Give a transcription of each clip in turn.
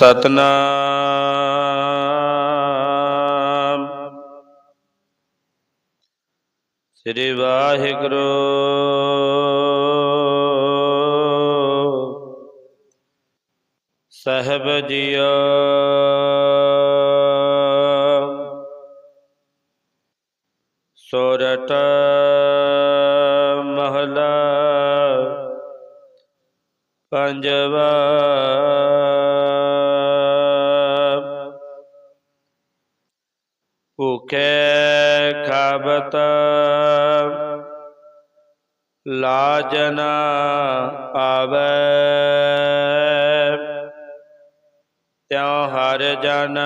ਸਤਨਾਮ। ਸ੍ਰੀ ਵਾਹਿਗੁਰੂ। ਸਾਹਿਬ ਜੀਓ। ਸੋਰਠ ਮਹਲਾ ਪੰਜਵਾ ਭੁਖੇ ਖਾਬਤ ਲਾਜ ਨ ਆਵੈ। ਤਿਉ ਹਰ ਜਨ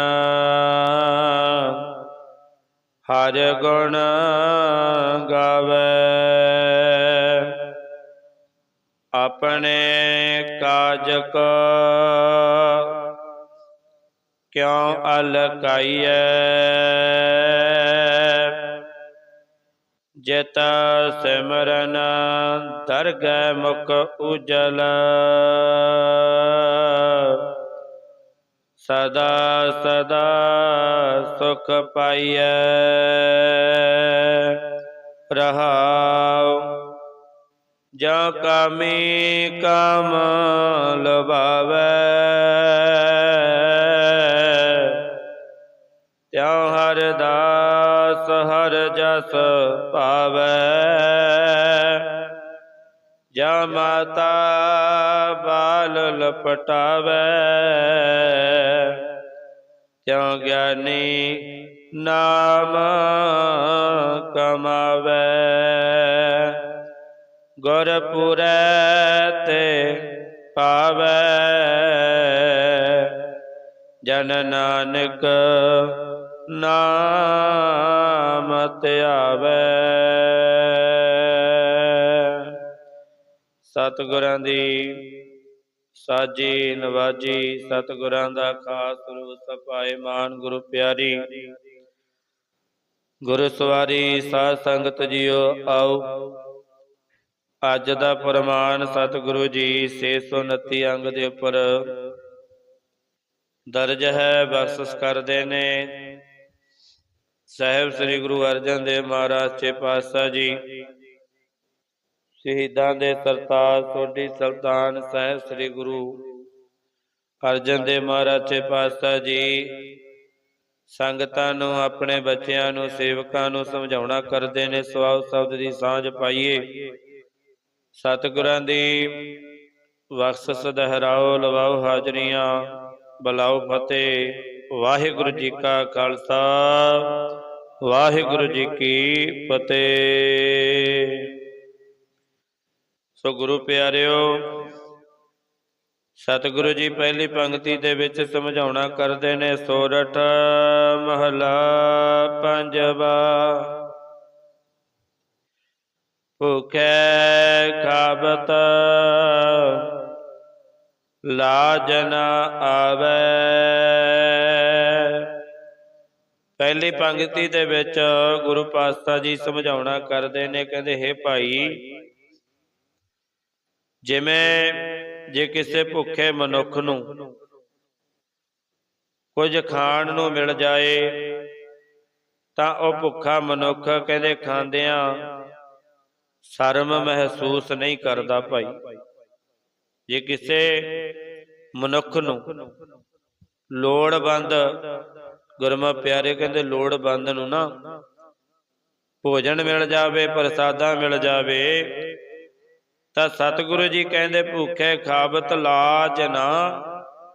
ਹਰ ਗੁਣ ਗਾਵੇ। ਆਪਣੇ ਕਾਜ ਕੋ ਕਿਉ ਅਲਕਾਈਐ? ਜਿਤ ਸਿਮਰਨ ਦਰਗਹਿ ਮੁਖ ਉਜਲ। ਸਦਾ ਸਦਾ ਸੁਖ ਪਾਈਐ। ਰਹਾਉ ਜਾਂ ਕਾਮੀ ਕਾਮ ਲਵਾਵੇ। ਹਰ ਜਸ ਪਾਵੇ। ਜਾਂ ਮਾਤਾ ਬਾਲ ਲਪਟਾਵੇ। ਤਿਉ ਗਿਆਨੀ ਨਾਮ ਕਮਾਵੇ। ਗੁਰਪੁਰੈ ਤੇ ਪਾਵੇ। ਜਨ ਨਾਨਕ ਨਾਮ ਧਿਆਵੇ ਸਤਿਗੁਰਾਂ ਦੀ ਸਾਜੀ ਨਵਾਜੀ, ਸਤਿਗੁਰਾਂ ਦਾ ਖਾਸ ਰੂਪ ਸਪਾਏ ਮਾਨ ਗੁਰੂ ਪਿਆਰੀ। ਗੁਰੂ ਸਵਾਰੀ ਸਾਧ ਸੰਗਤ ਜੀਓ, ਆਓ। ਅੱਜ ਦਾ ਪ੍ਰਮਾਣ ਸਤਿਗੁਰੂ ਜੀ 629 ਅੰਗ ਦੇ ਉੱਪਰ। ਦਰਜ ਹੈ, ਬਖਸ਼ਿਸ਼ ਕਰਦੇ ਨੇ। ਸਾਹਿਬ ਸ੍ਰੀ ਗੁਰੂ ਅਰਜਨ ਦੇਵ ਮਹਾਰਾਜ ਛੇ ਪਾਤਸ਼ਾਹ ਜੀ। ਸ਼ਹੀਦਾਂ ਦੇ ਸਰਤਾਜ ਸੋਢੀ ਸੁਲਤਾਨ ਸਾਹਿਬ ਸ੍ਰੀ ਗੁਰੂ ਅਰਜਨ ਦੇਵ ਮਹਾਰਾਜ ਛੇ ਪਾਤਸ਼ਾਹ ਜੀ। ਸੰਗਤਾਂ ਨੂੰ, ਆਪਣੇ ਬੱਚਿਆਂ ਨੂੰ, ਸੇਵਕਾਂ ਨੂੰ ਸਮਝਾਉਣਾ ਕਰਦੇ ਨੇ ਸਵਾਉ ਸ਼ਬਦ ਦੀ ਸਾਂਝ ਪਾਈਏ। ਸਤਿਗੁਰਾਂ ਦੀ ਬਖਸ਼ਿਸ਼, ਦਹਰਾਓ, ਲਵਾਓ ਹਾਜ਼ਰੀਆਂ, ਬਲਾਓ ਫਤਿਹ। ਵਾਹਿਗੁਰੂ ਜੀ ਕਾ ਖਾਲਸਾ, ਵਾਹਿਗੁਰੂ ਜੀ ਕੀ ਫਤਿਹ। ਸੋ ਗੁਰੂ ਪਿਆਰਿਓ, ਸਤਿਗੁਰੂ ਜੀ ਪਹਿਲੀ ਪੰਕਤੀ ਦੇ ਵਿੱਚ ਸਮਝਾਉਣਾ ਕਰਦੇ ਨੇ ਸੋਰਠ ਮਹਲਾ ਪੰਜਵਾ। ਭੁਖੈ ਖਾਬਤ ਲਾਜ ਨ ਆਵੈ। ਪਹਿਲੀ ਪੰਗਤੀ ਦੇ ਵਿੱਚ ਗੁਰੂ ਪਾਤਸ਼ਾਹ ਜੀ ਸਮਝਾਉਣਾ ਕਰਦੇ ਨੇ, ਕਹਿੰਦੇ, ਹੈ ਭਾਈ, ਜਿਵੇਂ ਜੇ ਕਿਸੇ ਭੁੱਖੇ ਮਨੁੱਖ ਨੂੰ ਕੁਝ ਖਾਣ ਨੂੰ ਮਿਲ ਜਾਏ, ਤਾਂ ਉਹ ਭੁੱਖਾ ਮਨੁੱਖ ਕਹਿੰਦੇ ਖਾਂਦਿਆਂ ਸ਼ਰਮ ਮਹਿਸੂਸ ਨਹੀਂ ਕਰਦਾ ਭਾਈ। ਜੇ ਕਿਸੇ ਮਨੁੱਖ ਨੂੰ ਲੋੜਵੰਦ ਗੁਰਮਾ ਪਿਆਰੇ ਕਹਿੰਦੇ ਲੋੜ ਬੰਦ ਨੂੰ ਨਾ ਭੋਜਨ ਮਿਲ ਜਾਵੇ, ਪ੍ਰਸਾਦਾ ਮਿਲ ਜਾਵੇ। ਤਾਂ ਸਤਿਗੁਰੂ ਜੀ ਕਹਿੰਦੇ ਭੁੱਖੇ ਖਾਬਤ ਲਾਜ ਨਾ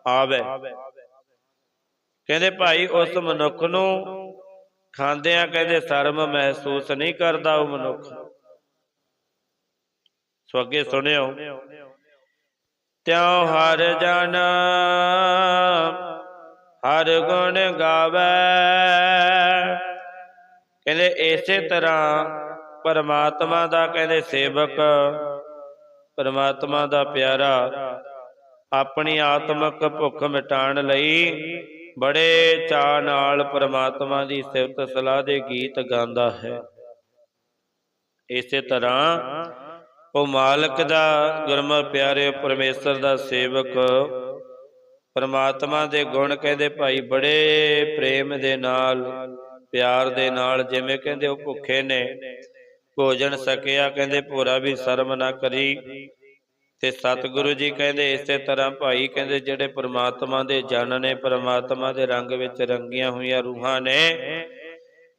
ਆਵੇ। ਕਹਿੰਦੇ ਭਾਈ ਉਸ ਮਨੁੱਖ ਨੂੰ ਖਾਂਦਿਆਂ ਕਹਿੰਦੇ ਸ਼ਰਮ ਮਹਿਸੂਸ ਨਹੀਂ ਕਰਦਾ ਉਹ ਮਨੁੱਖ। ਸੋ ਅੱਗੇ ਸੁਣਿਓ। ਤਿਉ ਹਰ ਜਨ ਹਰ ਗੁਣ ਗਾਵੇ। ਕਹਿੰਦੇ ਇਸੇ ਤਰ੍ਹਾਂ ਪਰਮਾਤਮਾ ਦਾ ਕਹਿੰਦੇ ਸੇਵਕ, ਪਰਮਾਤਮਾ ਦਾ ਪਿਆਰਾ ਆਪਣੀ ਆਤਮਿਕ ਭੁੱਖ ਮਿਟਾਉਣ ਲਈ ਬੜੇ ਚਾਅ ਨਾਲ ਪਰਮਾਤਮਾ ਦੀ ਸਿਫਤ ਸਲਾਹ ਦੇ ਗੀਤ ਗਾਉਂਦਾ ਹੈ। ਇਸੇ ਤਰ੍ਹਾਂ ਉਹ ਮਾਲਕ ਦਾ ਗੁਰਮਤਿ ਪਿਆਰੇ ਪਰਮੇਸ਼ਰ ਦਾ ਸੇਵਕ ਪਰਮਾਤਮਾ ਦੇ ਗੁਣ ਕਹਿੰਦੇ ਭਾਈ, ਬੜੇ ਪ੍ਰੇਮ ਦੇ ਨਾਲ, ਪਿਆਰ ਦੇ ਨਾਲ, ਜਿਵੇਂ ਕਹਿੰਦੇ ਉਹ ਭੁੱਖੇ ਨੇ, ਭੋਜਨ ਸਕਿਆ, ਕਹਿੰਦੇ ਭੋਰਾ ਵੀ ਸ਼ਰਮ ਨਾ ਕਰੀ। ਤੇ ਸਤਿਗੁਰੂ ਜੀ ਕਹਿੰਦੇ ਇਸੇ ਤਰ੍ਹਾਂ ਭਾਈ, ਕਹਿੰਦੇ ਜਿਹੜੇ ਪਰਮਾਤਮਾ ਦੇ ਜਨ ਨੇ, ਪਰਮਾਤਮਾ ਦੇ ਰੰਗ ਵਿੱਚ ਰੰਗੀਆਂ ਹੋਈਆਂ ਰੂਹਾਂ ਨੇ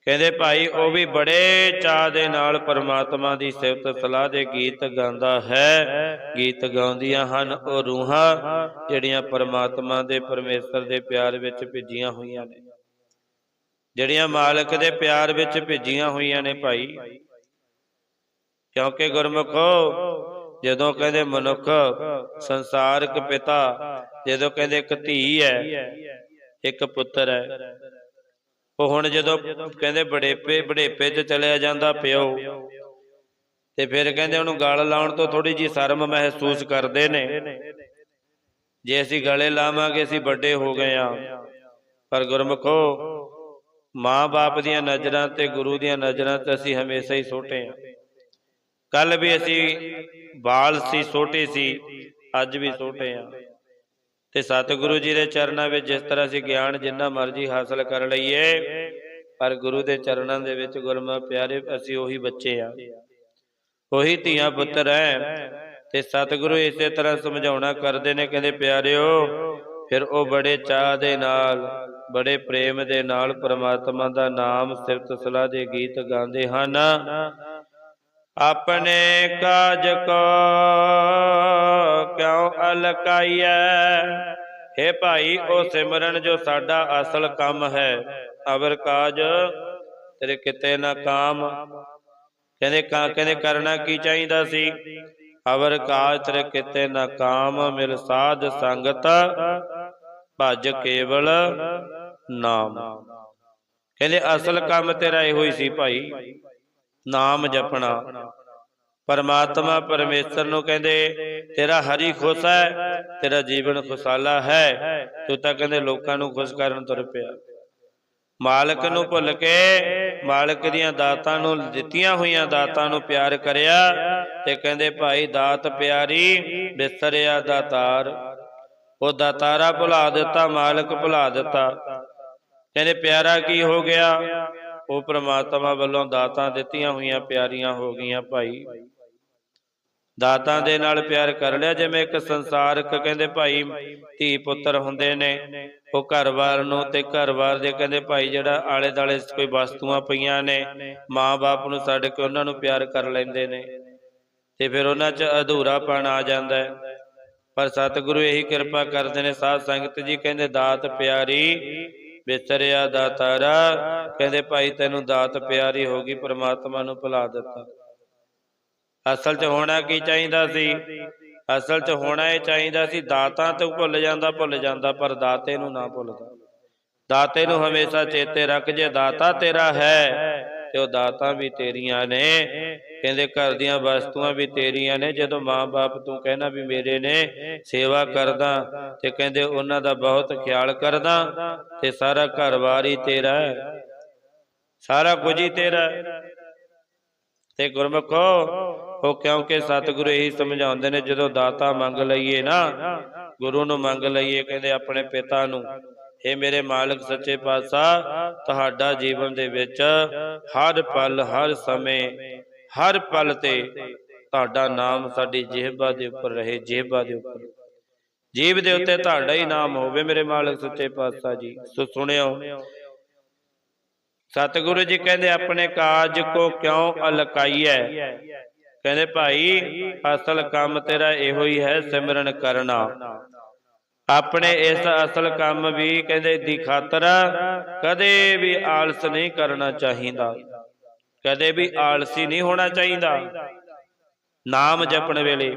ਕਹਿੰਦੇ ਭਾਈ, ਉਹ ਵੀ ਬੜੇ ਚਾਹ ਦੇ ਨਾਲ ਪਰਮਾਤਮਾ ਦੀ ਸਿਫਤ ਸਲਾਹ ਦੇ ਗੀਤ ਗਾਉਂਦਾ ਹੈ। ਗੀਤ ਗਾਉਂਦੀਆਂ ਹਨ ਉਹ ਰੂਹਾਂ ਜਿਹੜੀਆਂ ਪਰਮਾਤਮਾ ਦੇ ਪਰਮੇਸ਼ਰ ਦੇ ਪਿਆਰ ਵਿੱਚ ਭਿੱਜੀਆਂ ਹੋਈਆਂ ਨੇ। ਜਿਹੜੀਆਂ ਮਾਲਕ ਦੇ ਪਿਆਰ ਵਿੱਚ ਭਿੱਜੀਆਂ ਹੋਈਆਂ ਨੇ ਭਾਈ। ਕਿਉਂਕਿ ਗੁਰਮੁਖੋ, ਜਦੋਂ ਕਹਿੰਦੇ ਮਨੁੱਖ ਸੰਸਾਰਕ ਪਿਤਾ, ਜਦੋਂ ਕਹਿੰਦੇ ਇੱਕ ਧੀ ਹੈ, ਇੱਕ ਪੁੱਤਰ ਹੈ ਉਹ ਹੁਣ ਜਦੋਂ ਕਹਿੰਦੇ ਬੜੇਪੇ ਬੜੇਪੇ 'ਚ ਚਲਿਆ ਜਾਂਦਾ ਪਿਓ, ਤੇ ਫਿਰ ਕਹਿੰਦੇ ਉਹਨੂੰ ਗਲ ਲਾਉਣ ਤੋਂ ਥੋੜੀ ਜੀ ਸ਼ਰਮ ਮਹਿਸੂਸ ਕਰਦੇ ਨੇ। ਜੇ ਅਸੀਂ ਗਲੇ ਲਾਵਾਂਗੇ, ਅਸੀਂ ਵੱਡੇ ਹੋ ਗਏ ਆ ਪਰ ਗੁਰਮੁਖੋ, ਮਾਂ-ਬਾਪ ਦੀਆਂ ਨਜ਼ਰਾਂ ਤੇ, ਗੁਰੂ ਦੀਆਂ ਨਜ਼ਰਾਂ ਤੇ ਅਸੀਂ ਹਮੇਸ਼ਾ ਹੀ ਛੋਟੇ ਆ ਕੱਲ ਵੀ ਅਸੀਂ ਬਾਲ ਸੀ, ਛੋਟੇ ਸੀ, ਅੱਜ ਵੀ ਛੋਟੇ ਆ ਤੇ ਸਤਿਗੁਰੂ ਜੀ ਦੇ ਚਰਨਾਂ ਵਿੱਚ ਜਿਸ ਤਰ੍ਹਾਂ ਅਸੀਂ ਗਿਆਨ ਜਿੰਨਾ ਮਰਜ਼ੀ ਹਾਸਲ ਕਰ ਲਈਏ, ਪਰ ਗੁਰੂ ਦੇ ਚਰਨਾਂ ਦੇ ਵਿੱਚ ਗੁਰਮਤਿ ਪਿਆਰੇ ਅਸੀਂ ਉਹੀ ਬੱਚੇ ਆ। ਉਹੀ ਧੀਆਂ ਪੁੱਤਰ ਐ ਤੇ ਸਤਿਗੁਰੂ ਇਸੇ ਤਰ੍ਹਾਂ ਸਮਝਾਉਣਾ ਕਰਦੇ ਨੇ, ਕਹਿੰਦੇ ਪਿਆਰਿਓ, ਫਿਰ ਉਹ ਬੜੇ ਚਾਹ ਦੇ ਨਾਲ, ਬੜੇ ਪ੍ਰੇਮ ਦੇ ਨਾਲ ਪ੍ਰਮਾਤਮਾ ਦਾ ਨਾਮ ਸਿਫਤ ਸਲਾਹ ਦੇ ਗੀਤ ਗਾਉਂਦੇ ਹਨ। ਆਪਣੇ ਕਾਜ ਕੋ ਕਿਉ ਅਲਕਾਈਐ? हे ਭਾਈ, ਉਹ ਸਿਮਰਨ ਜੋ ਸਾਡਾ ਅਸਲ ਕੰਮ ਹੈ। ਅਵਰ ਕਾਜ, ਤੇਰੇ ਕਿਤੇ ਨਾ ਕਾਮ। ਕਹਿੰਦੇ ਕਾ, ਕਹਿੰਦੇ ਕਰਨਾ ਕੀ ਚਾਹੀਦਾ ਸੀ? ਅਵਰ ਕਾਜ, ਤੇਰੇ ਕਿਤੇ ਨਾ ਕਾਮ। ਮਿਲ ਸਾਧ ਸੰਗਤ, ਭਜ ਕੇਵਲ ਨਾਮ। ਕਹਿੰਦੇ ਅਸਲ ਕੰਮ ਤੇਰਾ ਇਹੋ ਹੀ ਸੀ ਭਾਈ, ਨਾਮ ਜਪਣਾ। ਪਰਮਾਤਮਾ ਪਰਮੇਸ਼ਰ ਨੂੰ ਕਹਿੰਦੇ, ਤੇਰਾ ਹਰੀ ਖੁਸ਼ ਹੈ, ਤੇਰਾ ਜੀਵਨ ਖੁਸ਼ਾਲਾ ਹੈ। ਤੂੰ ਤਾਂ ਕਹਿੰਦੇ ਲੋਕਾਂ ਨੂੰ ਖੁਸ਼ ਕਰਨ ਤੁਰ ਪਿਆ। ਮਾਲਕ ਨੂੰ ਭੁੱਲ ਕੇ ਮਾਲਕ ਦੀਆਂ ਦਾਤਾਂ ਨੂੰ ਦਿੱਤੀਆਂ ਹੋਈਆਂ ਦਾਤਾਂ ਨੂੰ ਪਿਆਰ ਕਰਿਆ ਤੇ ਕਹਿੰਦੇ, ਭਾਈ ਦਾਤ ਪਿਆਰੀ, ਬਿਸਰਿਆ ਦਾਤਾਰ ਉਹ ਦਾਤਾਰਾ ਭੁਲਾ ਦਿੱਤਾ, ਮਾਲਕ ਭੁਲਾ ਦਿੱਤਾ। ਕਹਿੰਦੇ, ਪਿਆਰਾ ਕੀ ਹੋ ਗਿਆ? ਉਹ ਪ੍ਰਮਾਤਮਾ ਵੱਲੋਂ ਦਾਤਾਂ ਦਿੱਤੀਆਂ ਹੋਈਆਂ ਪਿਆਰੀਆਂ ਹੋ ਗਈਆਂ, ਭਾਈ ਦਾਤਾਂ ਦੇ ਨਾਲ ਪਿਆਰ ਕਰ ਲਿਆ। ਜਿਵੇਂ ਇੱਕ ਸੰਸਾਰਕ ਕਹਿੰਦੇ ਭਾਈ ਧੀ ਪੁੱਤਰ ਹੁੰਦੇ ਨੇ, ਉਹ ਘਰ-ਬਾਰ ਨੂੰ ਤੇ ਘਰ-ਬਾਰ ਦੇ ਕਹਿੰਦੇ ਭਾਈ ਜਿਹੜਾ ਆਲੇ ਦਾਲੇ ਕੋਈ ਵਸਤੂਆਂ ਪਈਆਂ ਨੇ, ਮਾਂ-ਬਾਪ ਨੂੰ ਛੱਡ ਕੇ ਉਹਨਾਂ ਨੂੰ ਪਿਆਰ ਕਰ ਲੈਂਦੇ ਨੇ। ਤੇ ਫਿਰ ਉਹਨਾਂ 'ਚ ਅਧੂਰਾਪਣ ਆ ਜਾਂਦਾ ਹੈ। ਪਰ ਸਤਿਗੁਰੂ ਇਹੀ ਕਿਰਪਾ ਕਰਦੇ ਨੇ, ਸਾਧ ਸੰਗਤ ਜੀ ਕਹਿੰਦੇ, ਦਾਤ ਪਿਆਰੀ ਵਿਸਰਿਆ ਦਾਤਾਰਾ। ਕਹਿੰਦੇ, ਭਾਈ ਤੈਨੂੰ ਦਾਤ ਪਿਆਰੀ ਹੋ ਗਈ, ਪ੍ਰਮਾਤਮਾ ਨੂੰ ਭੁਲਾ ਦਿੱਤਾ। ਅਸਲ 'ਚ ਹੋਣਾ ਕੀ ਚਾਹੀਦਾ ਸੀ? ਅਸਲ 'ਚ ਹੋਣਾ ਇਹ ਚਾਹੀਦਾ ਸੀ, ਦਾਤਾਂ ਤੋਂ ਭੁੱਲ ਜਾਂਦਾ ਭੁੱਲ ਜਾਂਦਾ, ਪਰ ਦਾਤੇ ਨੂੰ ਨਾ ਭੁੱਲਦਾ। ਦਾਤੇ ਨੂੰ ਹਮੇਸ਼ਾ ਚੇਤੇ ਰੱਖ, ਜੇ ਦਾਤਾ ਤੇਰਾ ਹੈ, ਤੇ ਉਹ ਦਾਤਾਂ ਵੀ ਤੇਰੀਆਂ ਨੇ। ਕਹਿੰਦੇ ਘਰ ਦੀਆਂ ਵਸਤੂਆਂ ਵੀ ਤੇਰੀਆਂ ਨੇ, ਜਦੋਂ ਮਾਂ-ਬਾਪ ਤੂੰ ਕਹਿਣਾ ਵੀ ਮੇਰੇ ਨੇ ਸੇਵਾ ਕਰਦਾ, ਤੇ ਕਹਿੰਦੇ ਉਹਨਾਂ ਦਾ ਬਹੁਤ ਖਿਆਲ ਕਰਦਾ, ਤੇ ਸਾਰਾ ਘਰ-ਬਾਰ ਹੀ ਤੇਰਾ ਹੈ। ਸਾਰਾ ਕੁਝ ਹੀ ਤੇਰਾ ਤੇ ਗੁਰਮਖੋ ਉਹ ਕਿਉਂਕਿ ਸਤਿਗੁਰੂ ਇਹੀ ਸਮਝਾਉਂਦੇ ਨੇ, ਜਦੋਂ ਦਾਤਾ ਮੰਗ ਲਈਏ ਨਾ, ਗੁਰੂ ਨੂੰ ਮੰਗ ਲਈਏ, ਕਹਿੰਦੇ ਆਪਣੇ ਪਿਤਾ ਨੂੰ ਇਹ ਮੇਰੇ ਮਾਲਕ ਸੱਚੇ ਪਾਤਸ਼ਾਹ, ਤੁਹਾਡਾ ਜੀਵਨ ਦੇ ਵਿੱਚ ਹਰ ਪਲ, ਹਰ ਸਮੇਂ, ਹਰ ਪਲ ਤੇ ਤੁਹਾਡਾ ਨਾਮ ਸਾਡੀ ਜਿਹਬਾ ਦੇ ਉੱਪਰ ਰਹੇ ਜਿਹਬਾ ਦੇ ਉੱਪਰ। ਜੀਬ ਦੇ ਉੱਤੇ ਤੁਹਾਡਾ ਹੀ ਨਾਮ ਹੋਵੇ ਮੇਰੇ ਮਾਲਕ ਸੱਚੇ ਪਾਤਸ਼ਾਹ ਜੀ। ਸੋ ਸੁਣਿਓ, ਸਤਿਗੁਰੂ ਜੀ ਕਹਿੰਦੇ, ਆਪਣੇ ਕਾਜ ਕੋ ਕਿਉਂ ਅਲਕਾਈਐ? ਕਹਿੰਦੇ ਭਾਈ, ਅਸਲ ਕੰਮ ਤੇਰਾ ਇਹੋ ਹੀ ਹੈ, ਸਿਮਰਨ ਕਰਨਾ। ਆਪਣੇ ਇਸ ਅਸਲ ਕੰਮ ਵੀ ਕਹਿੰਦੇ ਦੀ ਖਾਤਰ ਕਦੇ ਵੀ ਆਲਸ ਨਹੀਂ ਕਰਨਾ ਚਾਹੀਦਾ। ਕਦੇ ਵੀ ਆਲਸੀ ਨਹੀਂ ਹੋਣਾ ਚਾਹੀਦਾ। ਨਾਮ ਜਪਣ ਵੇਲੇ।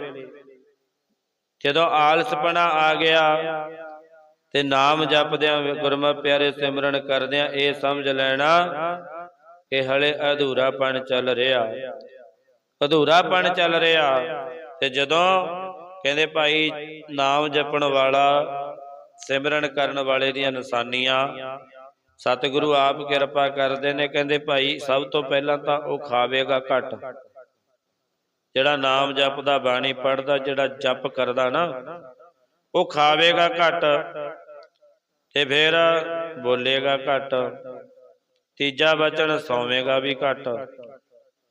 ਜਦੋਂ ਆਲਸਪਣਾ ਆ ਗਿਆ ਤੇ ਨਾਮ ਜਪਦਿਆਂ ਗੁਰਮਤਿ ਪਿਆਰੇ ਸਿਮਰਨ ਕਰਦਿਆਂ ਇਹ ਸਮਝ ਲੈਣਾ ਕਿ ਹਲੇ ਅਧੂਰਾਪਣ ਚੱਲ ਰਿਹਾ। ਅਧੂਰਾਪਣ ਚੱਲ ਰਿਹਾ। ਤੇ ਜਦੋਂ ਕਹਿੰਦੇ ਭਾਈ ਨਾਮ ਜਪਣ ਵਾਲਾ, ਸਿਮਰਨ ਕਰਨ ਵਾਲੇ ਦੀਆਂ ਨਿਸ਼ਾਨੀਆਂ, ਸਤਿਗੁਰੂ ਆਪ ਕਿਰਪਾ ਕਰਦੇ ਨੇ, ਕਹਿੰਦੇ ਭਾਈ ਸਭ ਤੋਂ ਪਹਿਲਾਂ ਤਾਂ ਉਹ ਖਾਵੇਗਾ ਘਟ। ਜਿਹੜਾ ਨਾਮ ਜਪਦਾ, ਬਾਣੀ ਪੜਦਾ ਜਿਹੜਾ ਜਪ ਕਰਦਾ ਨਾ, ਉਹ ਖਾਵੇਗਾ ਘੱਟ ਤੇ ਫਿਰ ਬੋਲੇਗਾ ਘੱਟ। ਤੀਜਾ ਬਚਨ ਸੌਵੇਗਾ ਵੀ ਘੱਟ।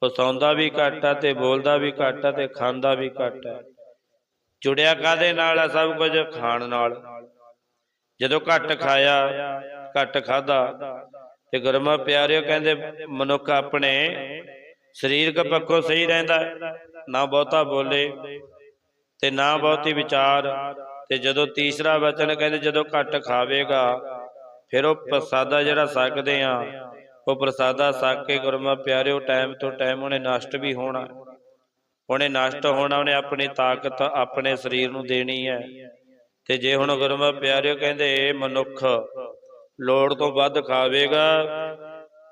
ਉਹ ਵੀ ਘੱਟ ਆ ਤੇ ਬੋਲਦਾ ਵੀ ਘੱਟ ਆ ਤੇ ਖਾਂਦਾ ਵੀ ਘੱਟ ਆ। ਜੁੜਿਆ ਕਾਦੇ ਨਾਲ ਆ ਸਭ ਕੁਝ? ਖਾਣ ਨਾਲ। ਜਦੋਂ ਘੱਟ ਖਾਇਆ, ਘੱਟ ਖਾਦਾ ਤੇ ਗੁਰਮਾ ਪਿਆਰਿਓ ਕਹਿੰਦੇ, ਮਨੁੱਖ ਆਪਣੇ ਸਰੀਰਕ ਪੱਖੋਂ ਸਹੀ ਰਹਿੰਦਾ ਨਾ ਬਹੁਤਾ ਬੋਲੇ ਤੇ ਨਾ ਬਹੁਤੀ ਵਿਚਾਰ। ਤੇ ਜਦੋਂ ਤੀਸਰਾ ਵਚਨ ਕਹਿੰਦੇ, ਜਦੋਂ ਘੱਟ ਖਾਵੇਗਾ, ਫਿਰ ਉਹ ਪ੍ਰਸਾਦਾ ਜਿਹੜਾ ਸਕਦੇ ਆ ਉਹ ਪ੍ਰਸਾਦਾ ਸਕ ਕੇ ਗੁਰਮਾ ਪਿਆਰਿਓ, ਟਾਈਮ ਤੋਂ ਟਾਈਮ ਉਹਨੇ ਨਸ਼ਟ ਵੀ ਹੋਣਾ। ਉਹਨੇ ਨਸ਼ਟ ਹੋਣਾ, ਉਹਨੇ ਆਪਣੀ ਤਾਕਤ ਆਪਣੇ ਸਰੀਰ ਨੂੰ ਦੇਣੀ ਹੈ। ਤੇ ਜੇ ਹੁਣ ਗੁਰਮਾ ਪਿਆਰਿਓ ਕਹਿੰਦੇ, ਇਹ ਮਨੁੱਖ ਲੋੜ ਤੋਂ ਵੱਧ ਖਾਵੇਗਾ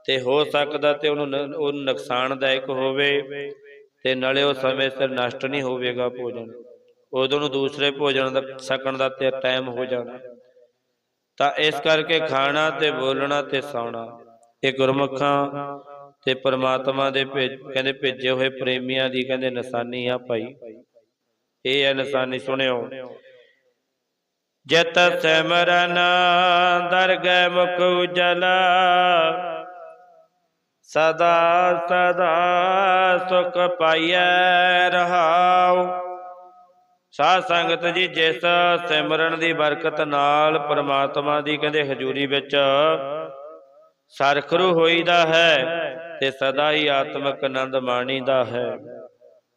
ਤੇ ਹੋ ਸਕਦਾ ਤੇ ਉਹਨੂੰ ਨ- ਉਹ ਨੁਕਸਾਨਦਾਇਕ ਹੋਵੇ ਤੇ ਨਾਲੇ ਉਹ ਸਮੇਂ ਸਿਰ ਨਸ਼ਟ ਨਹੀਂ ਹੋਵੇਗਾ ਭੋਜਨ। ਉਦੋਂ ਨੂੰ ਦੂਸਰੇ ਭੋਜਨ ਦਾ ਸਕਣ ਦਾ ਤੇ ਟਾਈਮ ਹੋ ਜਾਣਾ ਤਾਂ ਇਸ ਕਰਕੇ ਖਾਣਾ ਤੇ ਬੋਲਣਾ ਤੇ ਸੌਣਾ। ਇਹ ਗੁਰਮੁਖਾਂ ਤੇ ਪਰਮਾਤਮਾ ਦੇ ਕਹਿੰਦੇ ਭੇਜੇ ਹੋਏ ਪ੍ਰੇਮੀਆਂ ਦੀ ਕਹਿੰਦੇ ਨਿਸ਼ਾਨੀ ਆ ਭਾਈ। ਇਹ ਹੈ ਨਿਸ਼ਾਨੀ, ਸੁਣਿਓ। ਜਿਤ ਸਿਮਰਨ ਦਰਗਹਿ ਮੁਖ ਉਜਲਾ, ਸਦਾ ਸਦਾ ਸੁਖ ਪਾਈਐ ਰਹਾਉ। ਸਾਧ ਸੰਗਤ ਜੀ, ਜਿਸ ਸਿਮਰਨ ਦੀ ਬਰਕਤ ਨਾਲ ਪ੍ਰਮਾਤਮਾ ਦੀ ਕਹਿੰਦੇ ਹਜ਼ੂਰੀ ਵਿੱਚ ਸਰਖਰੂ ਹੋਈਦਾ ਹੈ ਤੇ ਸਦਾ ਹੀ ਆਤਮਿਕ ਆਨੰਦ ਮਾਣੀਦਾ ਹੈ।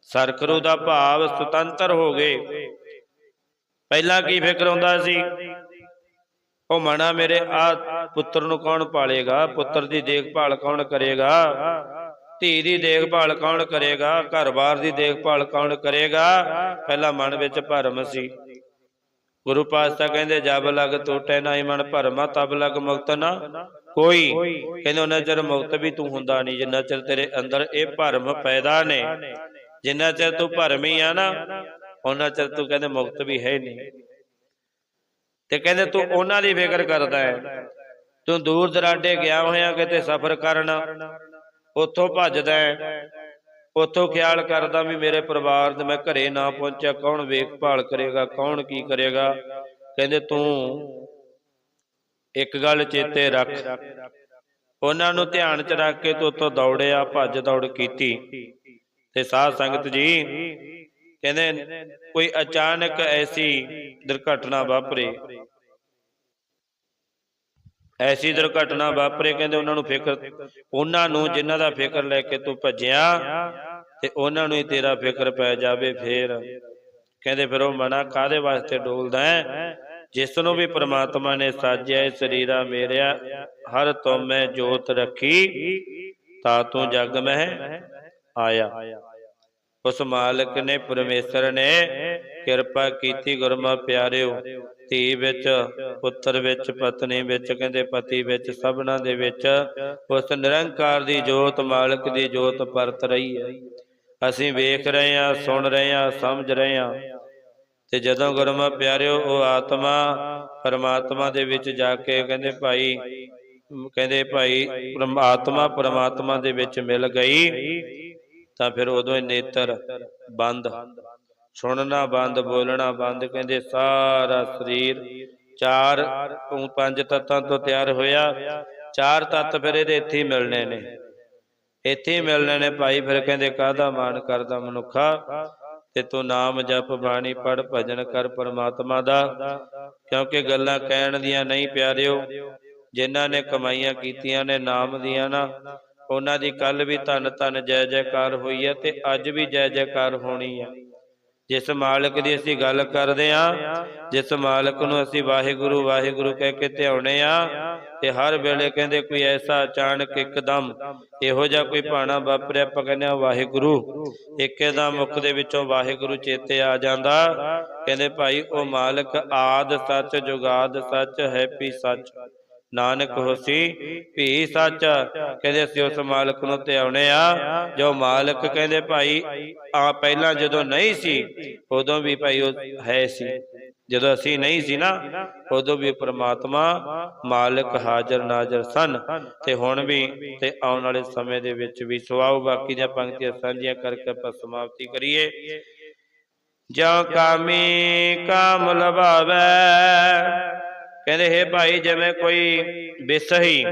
ਸਰਖਰੂ ਦਾ ਭਾਵ ਸੁਤੰਤਰ ਹੋ ਗਏ। ਪਹਿਲਾਂ ਕੀ ਫਿਕਰ ਹੁੰਦਾ ਸੀ? ਉਹ ਮਣਾ ਮੇਰੇ ਆ ਪੁੱਤਰ ਨੂੰ ਕੌਣ ਪਾਲੇਗਾ? ਪੁੱਤਰ ਦੀ ਦੇਖਭਾਲ ਕੌਣ ਕਰੇਗਾ? ਧੀ ਦੀ ਦੇਖਭਾਲ ਕੌਣ ਕਰੇਗਾ? ਘਰ-ਬਾਰ ਦੀ ਦੇਖਭਾਲ ਕੌਣ ਕਰੇਗਾ? ਪਹਿਲਾਂ ਮਨ ਵਿੱਚ ਭਰਮ ਸੀ। ਗੁਰੂ ਪਾਤਸ਼ਾਹ ਕਹਿੰਦੇ, ਜਬ ਲਗ ਟੋਟੇ ਨਾ ਮਨ ਭਰਮਾ, ਤਬ ਲਗ ਮੁਕਤ ਨਾ ਕੋਈ ਕਹਿੰਦੇ ਉਹਨਾਂ ਚਿਰ ਮੁਕਤ ਵੀ ਤੂੰ ਹੁੰਦਾ ਨਹੀਂ, ਜਿੰਨਾ ਚਿਰ ਤੇਰੇ ਅੰਦਰ ਇਹ ਭਰਮ ਪੈਦਾ ਨੇ, ਜਿੰਨਾ ਚਿਰ ਤੂੰ ਭਰਮੀ ਆ ਨਾ, ਉਹਨਾਂ ਚਿਰ ਤੂੰ ਕਹਿੰਦੇ ਮੁਕਤ ਵੀ ਹੈ ਨਹੀਂ। ਤੇ ਕਹਿੰਦੇ ਤੂੰ ਉਹਨਾਂ ਦੀ ਫਿਕਰ ਕਰਦਾ ਹੈ। ਤੂੰ ਦੂਰ ਦਰਾਡੇ ਗਿਆ ਹੋਇਆ, ਕਿਤੇ ਸਫ਼ਰ ਕਰਨ, ਉੱਥੋਂ ਭੱਜਦਾ ਹੈ। ਉੱਥੋਂ ਖਿਆਲ ਕਰਦਾ ਵੀ ਮੇਰੇ ਪਰਿਵਾਰ ਦੇ ਮੈਂ ਘਰੇ ਨਾ ਪਹੁੰਚਿਆ, ਕੌਣ ਵੇਖਭਾਲ ਕਰੇਗਾ, ਕੌਣ ਕੀ ਕਰੇਗਾ। ਕਹਿੰਦੇ ਤੂੰ ਇੱਕ ਗੱਲ ਚੇਤੇ ਰੱਖ। ਉਹਨਾਂ ਨੂੰ ਧਿਆਨ ਚ ਰੱਖ ਕੇ ਤੂੰ ਉੱਥੋਂ ਦੌੜਿਆ, ਭੱਜ ਦੌੜ ਕੀਤੀ। ਤੇ ਸਾਧ ਸੰਗਤ ਜੀ, ਕਹਿੰਦੇ ਕੋਈ ਅਚਾਨਕ ਐਸੀ ਦੁਰਘਟਨਾ ਵਾਪਰੇ। ਐਸੀ ਦੁਰਘਟਨਾ ਵਾਪਰੇ, ਕਹਿੰਦੇ ਉਹਨਾਂ ਨੂੰ ਫਿਕਰ, ਉਹਨਾਂ ਨੂੰ ਜਿਨ੍ਹਾਂ ਦਾ ਫਿਕਰ ਲੈ ਕੇ ਤੂੰ ਭੱਜਿਆ, ਤੇ ਉਹਨਾਂ ਨੂੰ ਹੀ ਤੇਰਾ ਫਿਕਰ ਪੈ ਜਾਵੇ ਫੇਰ। ਕਹਿੰਦੇ ਫਿਰ ਉਹ ਮਨਾ ਕਾਦੇ ਵਾਸਤੇ ਡੋਲਦਾ ਹੈ? ਜਿਸ ਨੂੰ ਵੀ ਪ੍ਰਮਾਤਮਾ ਨੇ ਸਾਜਿਆ ਸਰੀਰਾ ਮੇਰਿਆ, ਹਰ ਤੁਮੈ ਜੋਤ ਰੱਖੀ, ਤਾ ਤੂੰ ਜਗ ਮਹਿ ਆਇਆ। ਉਸ ਮਾਲਕ ਨੇ, ਪਰਮੇਸ਼ਰ ਨੇ ਕਿਰਪਾ ਕੀਤੀ, ਗੁਰਮਾ ਪਿਆਰਿਓ, ਧੀ ਵਿੱਚ, ਪੁੱਤਰ ਵਿੱਚ, ਪਤਨੀ ਵਿੱਚ, ਕਹਿੰਦੇ ਪਤੀ ਵਿੱਚ, ਸਭਨਾ ਦੇ ਵਿੱਚ, ਉਸ ਨਿਰੰਕਾਰ ਦੀ ਜੋਤ, ਮਾਲਕ ਦੀ ਜੋਤ ਪਰਤ ਰਹੀ ਹੈ। ਅਸੀਂ ਵੇਖ ਰਹੇ ਹਾਂ, ਸੁਣ ਰਹੇ ਹਾਂ, ਸਮਝ ਰਹੇ ਹਾਂ। ਤੇ ਜਦੋਂ ਗੁਰਮਾ ਪਿਆਰਿਓ, ਉਹ ਆਤਮਾ ਪਰਮਾਤਮਾ ਦੇ ਵਿੱਚ ਜਾ ਕੇ ਕਹਿੰਦੇ ਭਾਈ ਕਹਿੰਦੇ ਭਾਈ ਪਰਮਾਤਮਾ ਪਰਮਾਤਮਾ ਦੇ ਵਿੱਚ ਮਿਲ ਗਈ, ਤਾਂ ਫਿਰ ਉਦੋਂ ਹੀ ਨੇਤਰ ਬੰਦ। ਸੁਣਨਾ ਬੰਦ, ਬੋਲਣਾ ਬੰਦ, ਕਹਿੰਦੇ ਸਾਰਾ ਸਰੀਰ ਚਾਰ ਪੰਜ ਤੱਤਾਂ ਤੋਂ ਤਿਆਰ ਹੋਇਆ। ਚਾਰ ਤੱਤ ਫਿਰ ਇਹਦੇ ਇੱਥੇ ਹੀ ਮਿਲਣੇ ਨੇ। ਇੱਥੇ ਹੀ ਮਿਲਣੇ ਨੇ ਭਾਈ, ਫਿਰ ਕਹਿੰਦੇ ਕਾਹਦਾ ਮਾਨ ਕਰਦਾ ਮਨੁੱਖਾ? ਤੇ ਤੂੰ ਨਾਮ ਜਪ ਬਾਣੀ ਪੜ ਭਜਨ ਕਰ ਪਰਮਾਤਮਾ ਦਾ। ਕਿਉਂਕਿ ਗੱਲਾਂ ਕਹਿਣ ਦੀਆਂ ਨਹੀਂ ਪਿਆਰਿਓ, ਜਿਨ੍ਹਾਂ ਨੇ ਕਮਾਈਆਂ ਕੀਤੀਆਂ ਨੇ ਨਾਮ ਦੀਆਂ ਨਾ, ਉਹਨਾਂ ਦੀ ਕੱਲ ਵੀ ਧੰਨ ਧੰਨ ਜੈ ਜੈਕਾਰ ਹੋਈ ਹੈ ਤੇ ਅੱਜ ਵੀ ਜੈ ਜੈਕਾਰ ਹੋਣੀ ਹੈ। ਜਿਸ ਮਾਲਕ ਦੀ ਅਸੀਂ ਗੱਲ ਕਰਦੇ ਆ ਜਿਸ ਮਾਲਕ ਨੂੰ ਅਸੀਂ ਵਾਹਿਗੁਰੂ ਵਾਹਿਗੁਰੂ ਕਹਿ ਕੇ ਧਿਆਉਣੇ ਆ ਤੇ ਹਰ ਵੇਲੇ ਕਹਿੰਦੇ ਕੋਈ ਐਸਾ ਅਚਾਨਕ ਇੱਕਦਮ ਇਹੋ ਜਿਹਾ ਕੋਈ ਭਾਣਾ ਵਾਪਰਿਆ, ਆਪਾਂ ਕਹਿੰਦੇ ਆ ਵਾਹਿਗੁਰੂ। ਇੱਕਦਮ ਮੁਖ ਦੇ ਵਿੱਚੋਂ ਵਾਹਿਗੁਰੂ ਚੇਤੇ ਆ ਜਾਂਦਾ। ਕਹਿੰਦੇ ਭਾਈ, ਉਹ ਮਾਲਕ ਆਦ ਸੱਚ, ਜੁਗਾਦ ਸੱਚ, ਹੈਪੀ ਸੱਚ। ਨਾਨਕ ਹੋਸੀ ਭੀ ਸੱਚ ਕਹਿੰਦੇ ਅਸੀਂ ਉਸ ਮਾਲਕ ਨੂੰ ਧਿਆਉਣੇ ਆ ਜੋ ਮਾਲਕ ਕਹਿੰਦੇ ਭਾਈ ਆ ਪਹਿਲਾਂ ਜਦੋਂ ਨਹੀਂ ਸੀ ਉਦੋਂ ਵੀ ਭਾਈ ਉਹ ਹੈ ਸੀ। ਜਦੋਂ ਅਸੀਂ ਨਹੀਂ ਸੀ ਨਾ ਉਦੋਂ ਵੀ ਪ੍ਰਮਾਤਮਾ ਮਾਲਕ ਹਾਜ਼ਰ ਨਾਜ਼ਰ ਸਨ ਤੇ ਹੁਣ ਵੀ ਤੇ ਆਉਣ ਵਾਲੇ ਸਮੇਂ ਦੇ ਵਿੱਚ ਵੀ ਸਵਾਉ ਬਾਕੀ ਦੀਆਂ ਪੰਕਤੀਆਂ ਸਾਂਝੀਆਂ ਕਰਕੇ ਆਪਾਂ ਸਮਾਪਤੀ ਕਰੀਏ। ਜਾਂ ਕਾਮੀ ਕਾਮ ਲਭਾਵੈ ਕਹਿੰਦੇ, ਹੈ ਭਾਈ, ਜਿਵੇਂ ਕੋਈ ਵਿਸਹੀ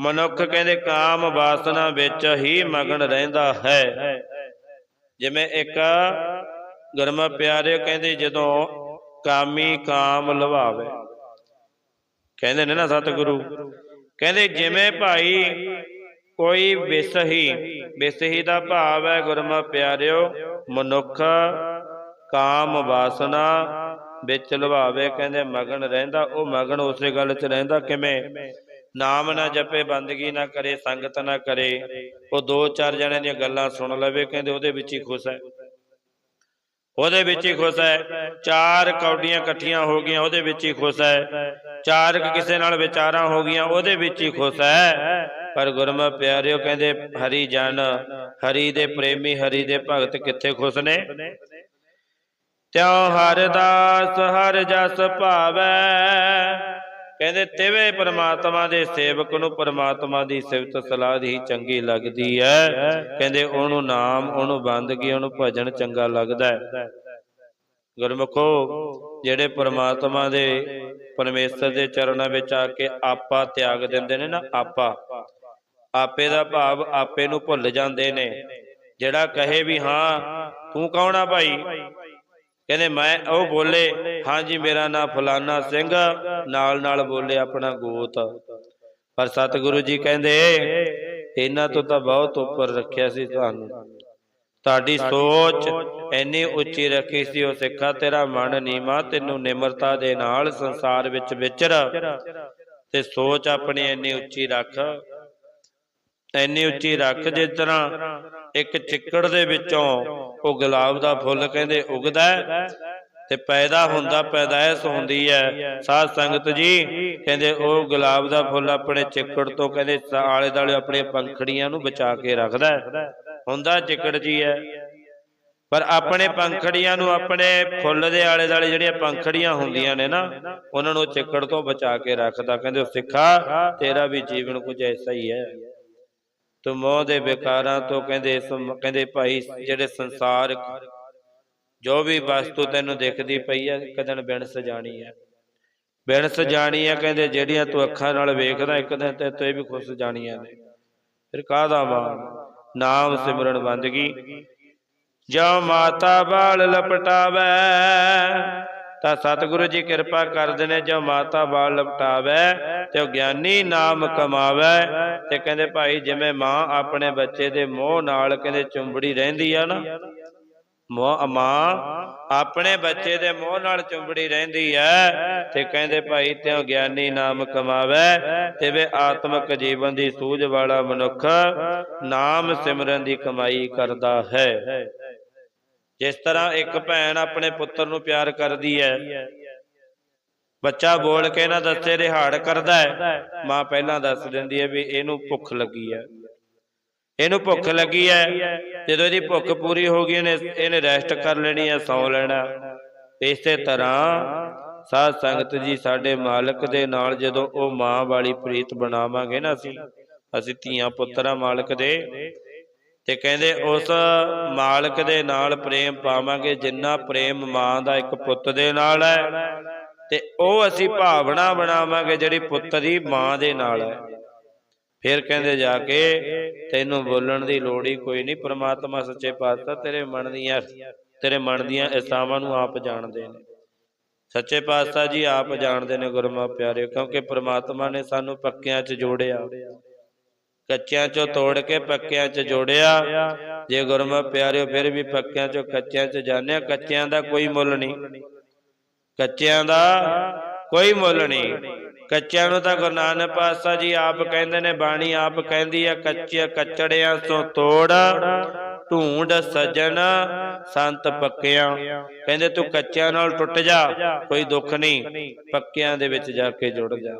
ਮਨੁੱਖ ਕਹਿੰਦੇ, ਕਾਮ ਵਾਸਨਾ ਵਿੱਚ ਹੀ ਮਗਨ ਰਹਿੰਦਾ ਹੈ। ਜਿਵੇਂ ਇੱਕ ਗਰਮ ਪਿਆਰੇ ਕਹਿੰਦੇ, ਜਦੋਂ ਕਾਮੀ ਕਾਮ ਲਵਾਵੇ। ਕਹਿੰਦੇ ਨੇ ਨਾ ਸਤਿਗੁਰੂ, ਕਹਿੰਦੇ, ਜਿਵੇਂ ਭਾਈ ਕੋਈ ਵਿਸਹੀ ਵਿਸਹੀ ਦਾ ਭਾਵ ਹੈ, ਗੁਰਮਾ ਪਿਆਰਿਓ, ਮਨੁੱਖ ਕਾਮ ਵਾਸਨਾ ਵਿੱਚ ਲਵਾਵੇ ਕਹਿੰਦੇ ਮਗਨ ਰਹਿੰਦਾ, ਉਹ ਮਗਨ ਉਸੇ ਗੱਲ 'ਚ ਰਹਿੰਦਾ, ਕਿਵੇਂ? ਨਾਮ ਨਾ ਜਪੇ, ਬੰਦਗੀ ਨਾ ਕਰੇ, ਸੰਗਤ ਨਾ ਕਰੇ। ਉਹ ਦੋ ਚਾਰ ਜਣਿਆਂ ਦੀਆਂ ਗੱਲਾਂ ਸੁਣ ਲਵੇ, ਕਹਿੰਦੇ ਉਹਦੇ ਵਿੱਚ ਹੀ ਖੁਸ਼ ਹੈ। ਉਹਦੇ ਵਿੱਚ ਹੀ ਖੁਸ਼ ਹੈ। ਚਾਰ ਕੌਡੀਆਂ ਇਕੱਠੀਆਂ ਹੋ ਗਈਆਂ, ਉਹਦੇ ਵਿੱਚ ਹੀ ਖੁਸ਼ ਹੈ। ਚਾਰ ਕਿਸੇ ਨਾਲ ਵਿਚਾਰਾਂ ਹੋ ਗਈਆਂ, ਉਹਦੇ ਵਿੱਚ ਹੀ ਖੁਸ਼ ਹੈ। ਪਰ ਗੁਰਮਤਿ ਪਿਆਰਿਓ, ਕਹਿੰਦੇ ਹਰੀ ਜਨ, ਹਰੀ ਦੇ ਪ੍ਰੇਮੀ, ਹਰੀ ਦੇ ਭਗਤ ਕਿੱਥੇ ਖੁਸ਼ ਨੇ? ਤਿਉ ਹਰਦਾਸ ਹਰ ਜਸ ਭਾਵੈ। ਕਹਿੰਦੇ ਤਿਵੇਂ ਪ੍ਰਮਾਤਮਾ ਦੇ ਸੇਵਕ ਨੂੰ ਪ੍ਰਮਾਤਮਾ ਦੀ ਸਿਫਤ ਸਲਾਹ ਹੀ ਚੰਗੀ ਲੱਗਦੀ ਹੈ ਕਹਿੰਦੇ ਉਹਨੂੰ ਨਾਮ, ਉਹਨੂੰ ਬੰਦਗੀ, ਉਹਨੂੰ ਭਜਨ ਚੰਗਾ ਲੱਗਦਾ ਹੈ ਗੁਰਮੁਖੋ, ਜਿਹੜੇ ਪ੍ਰਮਾਤਮਾ ਦੇ ਪਰਮੇਸ਼ਰ ਦੇ ਚਰਨਾਂ ਵਿੱਚ ਆ ਕੇ ਆਪਾ ਤਿਆਗ ਦਿੰਦੇ ਨੇ ਨਾ, ਆਪਾ। ਆਪੇ ਦਾ ਭਾਵ ਆਪੇ ਨੂੰ ਭੁੱਲ ਜਾਂਦੇ ਨੇ। ਜਿਹੜਾ ਕਹੇ ਵੀ ਹਾਂ, ਤੂੰ ਕੌਣ ਆ ਭਾਈ? ਕਹਿੰਦੇ ਮੈਂ ਉਹ ਬੋਲੇ ਹਾਂਜੀ ਮੇਰਾ ਨਾਮ ਫਲਾਨਾ ਸਿੰਘ ਨਾਲ ਨਾਲ ਬੋਲੇ ਆਪਣਾ ਗੋਤ। ਪਰ ਸਤਿਗੁਰੂ ਜੀ ਕਹਿੰਦੇ ਇਹਨਾਂ ਤੋਂ ਤਾਂ ਬਹੁਤ ਉੱਪਰ ਰੱਖਿਆ ਸੀ ਤੁਹਾਨੂੰ। ਤੁਹਾਡੀ ਸੋਚ ਇੰਨੀ ਉੱਚੀ ਰੱਖੀ ਸੀ ਉਹ ਸਿੱਖਾ ਤੇਰਾ ਮਨ ਨੀਵਾ ਤੈਨੂੰ ਨਿਮਰਤਾ ਦੇ ਨਾਲ ਸੰਸਾਰ ਵਿੱਚ ਵਿਚਰ। ਤੇ ਸੋਚ ਆਪਣੀ ਇੰਨੀ ਉੱਚੀ ਰੱਖ ਇੰਨੀ ਉੱਚੀ ਰੱਖ ਜਿਸ ਤਰ੍ਹਾਂ ਇੱਕ ਚਿੱਕੜ ਦੇ ਵਿੱਚੋਂ ਉਹ ਗੁਲਾਬ ਦਾ ਫੁੱਲ ਕਹਿੰਦੇ ਉਗਦਾ ਤੇ ਪੈਦਾ ਹੁੰਦਾ, ਪੈਦਾਇਸ਼ ਹੁੰਦੀ ਹੈ। ਸਾਧ ਸੰਗਤ ਜੀ ਕਹਿੰਦੇ ਉਹ ਗੁਲਾਬ ਦਾ ਫੁੱਲ ਆਪਣੇ ਚਿੱਕੜ ਤੋਂ ਕਹਿੰਦੇ ਆਲੇ ਦਾਲੇ ਆਪਣੇ ਪੰਖੜੀਆਂ ਨੂੰ ਬਚਾ ਕੇ ਰੱਖਦਾ ਹੁੰਦਾ ਚਿੱਕੜ ਜੀ ਹੈ। ਪਰ ਆਪਣੇ ਪੰਖੜੀਆਂ ਨੂੰ ਆਪਣੇ ਫੁੱਲ ਦੇ ਆਲੇ ਦਾਲੇ ਜਿਹੜੀਆਂ ਪੰਖੜੀਆਂ ਹੁੰਦੀਆਂ ਨੇ ਨਾ, ਉਹਨਾਂ ਨੂੰ ਚਿੱਕੜ ਤੋਂ ਬਚਾ ਕੇ ਰੱਖਦਾ। ਕਹਿੰਦੇ ਉਹ ਸਿੱਖਾ, ਤੇਰਾ ਵੀ ਜੀਵਨ ਕੁਝ ਐਸਾ ਹੀ ਹੈ। ਤੂੰ ਮੋਹ ਦੇ ਵਿਕਾਰਾਂ ਤੋਂ ਕਹਿੰਦੇ ਕਹਿੰਦੇ ਭਾਈ ਜਿਹੜੇ ਸੰਸਾਰ ਜੋ ਵੀ ਵਸਤੂ ਤੈਨੂੰ ਦਿਖਦੀ ਪਈ ਹੈ ਇੱਕ ਦਿਨ ਬਿਨ ਸਜਾਣੀ ਹੈ ਬਿਨ ਸਜਾਣੀ ਹੈ ਕਹਿੰਦੇ ਜਿਹੜੀਆਂ ਤੂੰ ਅੱਖਾਂ ਨਾਲ ਵੇਖਦਾ ਇੱਕ ਦਿਨ ਤੇ ਤੂੰ ਵੀ ਖੁੱਸ ਜਾਣੀਆਂ ਨੇ। ਫਿਰ ਕਾਹਦਾ ਮਾਨ ਨਾਮ ਸਿਮਰਨ ਬੰਦਗੀ। ਜੋ ਮਾਤਾ ਬਾਲ ਲਪਟਾਵੇ ਤਾਂ ਸਤਿਗੁਰੂ ਜੀ ਕਿਰਪਾ ਕਰਦੇ ਨੇ, ਜੋ ਮਾਤਾ ਬਾਲ ਲਪਟਾਵੇ ਤੇ ਉਹ ਗਿਆਨੀ ਨਾਮ ਕਮਾਵੇ ਤੇ ਕਹਿੰਦੇ ਭਾਈ ਜਿਵੇਂ ਮਾਂ ਆਪਣੇ ਬੱਚੇ ਦੇ ਮੋਹ ਨਾਲ ਕਹਿੰਦੇ ਚੁੰਬੜੀ ਰਹਿੰਦੀ ਆ ਨਾ, ਮੋਹ ਮਾਂ ਆਪਣੇ ਬੱਚੇ ਦੇ ਮੋਹ ਨਾਲ ਚੁੰਬੜੀ ਰਹਿੰਦੀ ਹੈ ਤੇ ਕਹਿੰਦੇ ਭਾਈ ਤਿਉ ਗਿਆਨੀ ਨਾਮ ਕਮਾਵੇ ਤੇ ਵੇ ਆਤਮਿਕ ਜੀਵਨ ਦੀ ਸੂਝ ਵਾਲਾ ਮਨੁੱਖ ਨਾਮ ਸਿਮਰਨ ਦੀ ਕਮਾਈ ਕਰਦਾ ਹੈ। ਜਿਸ ਤਰ੍ਹਾਂ ਇੱਕ ਭੈਣ ਆਪਣੇ ਪੁੱਤਰ ਨੂੰ ਪਿਆਰ ਕਰਦੀ ਹੈ। ਬੱਚਾ ਬੋਲ ਕੇ ਨਾ ਦੱਸੇ ਰਿਹਾੜ ਕਰਦਾ ਹੈ। ਮਾਂ ਪਹਿਲਾਂ ਦੱਸ ਦਿੰਦੀ ਹੈ ਵੀ ਇਹਨੂੰ ਭੁੱਖ ਲੱਗੀ ਹੈ। ਇਹਨੂੰ ਭੁੱਖ ਲੱਗੀ ਹੈ। ਜਦੋਂ ਇਹਦੀ ਭੁੱਖ ਪੂਰੀ ਹੋ ਗਈ, ਇਹਨੇ ਇਹਨੇ ਰੈਸਟ ਕਰ ਲੈਣੀ ਹੈ, ਸੌ ਲੈਣਾ ਇਸੇ ਤਰ੍ਹਾਂ ਸਾਧ ਸੰਗਤ ਜੀ ਸਾਡੇ ਮਾਲਕ ਦੇ ਨਾਲ ਜਦੋਂ ਉਹ ਮਾਂ ਵਾਲੀ ਪ੍ਰੀਤ ਬਣਾਵਾਂਗੇ ਨਾ ਅਸੀਂ ਅਸੀਂ ਧੀਆਂ ਪੁੱਤਰਾਂ ਮਾਲਕ ਦੇ ਤੇ ਕਹਿੰਦੇ ਉਸ ਮਾਲਕ ਦੇ ਨਾਲ ਪ੍ਰੇਮ ਪਾਵਾਂਗੇ, ਜਿੰਨਾ ਪ੍ਰੇਮ ਮਾਂ ਦਾ ਇੱਕ ਪੁੱਤ ਦੇ ਨਾਲ ਹੈ। ਤੇ ਉਹ ਅਸੀਂ ਭਾਵਨਾ ਬਣਾਵਾਂਗੇ ਜਿਹੜੀ ਪੁੱਤ ਦੀ ਮਾਂ ਦੇ ਨਾਲ ਹੈ। ਫਿਰ ਕਹਿੰਦੇ ਜਾ ਕੇ, ਤੈਨੂੰ ਬੋਲਣ ਦੀ ਲੋੜ ਹੀ ਕੋਈ ਨਹੀਂ, ਪ੍ਰਮਾਤਮਾ ਸੱਚੇ ਪਾਤਸ਼ਾਹ ਤੇਰੇ ਮਨ ਦੀਆਂ, ਤੇਰੇ ਮਨ ਦੀਆਂ ਇਸਾਵਾਂ ਨੂੰ ਆਪ ਜਾਣਦੇ ਨੇ। ਸੱਚੇ ਪਾਤਸ਼ਾਹ ਜੀ ਆਪ ਜਾਣਦੇ ਨੇ ਗੁਰਮਾ ਪਿਆਰੇ ਕਿਉਂਕਿ ਪ੍ਰਮਾਤਮਾ ਨੇ ਸਾਨੂੰ ਪੱਕਿਆਂ 'ਚ ਜੋੜਿਆ। ਕੱਚਿਆਂ 'ਚੋਂ ਤੋੜ ਕੇ ਪੱਕਿਆਂ 'ਚ ਜੋੜਿਆ। ਜੇ ਗੁਰਮਾ ਪਿਆਰਿਓ, ਫਿਰ ਵੀ ਪੱਕਿਆਂ 'ਚੋਂ ਕੱਚਿਆਂ 'ਚ ਜਾਣਿਆ। ਕੱਚਿਆਂ ਦਾ ਕੋਈ ਮੁੱਲ ਨਹੀਂ। ਕੱਚਿਆਂ ਦਾ ਕੋਈ ਮੁੱਲ ਨਹੀਂ। ਕੱਚਿਆਂ ਨੂੰ ਤਾਂ ਗੁਰੂ ਨਾਨਕ ਪਾਤਸ਼ਾਹ ਜੀ ਆਪ ਕਹਿੰਦੇ ਨੇ, ਬਾਣੀ ਆਪ ਕਹਿੰਦੀ ਆ ਕੱਚੇ ਕੱਚੜਿਆਂ ਤੋਂ ਤੋੜ, ਢੂੰਡ ਸਜਣ, ਸੰਤ ਪੱਕਿਆਂ। ਕਹਿੰਦੇ ਤੂੰ ਕੱਚਿਆਂ ਨਾਲ ਟੁੱਟ ਜਾ, ਕੋਈ ਦੁੱਖ ਨਹੀਂ। ਪੱਕਿਆਂ ਦੇ ਵਿੱਚ ਜਾ ਕੇ ਜੁੜ ਜਾ।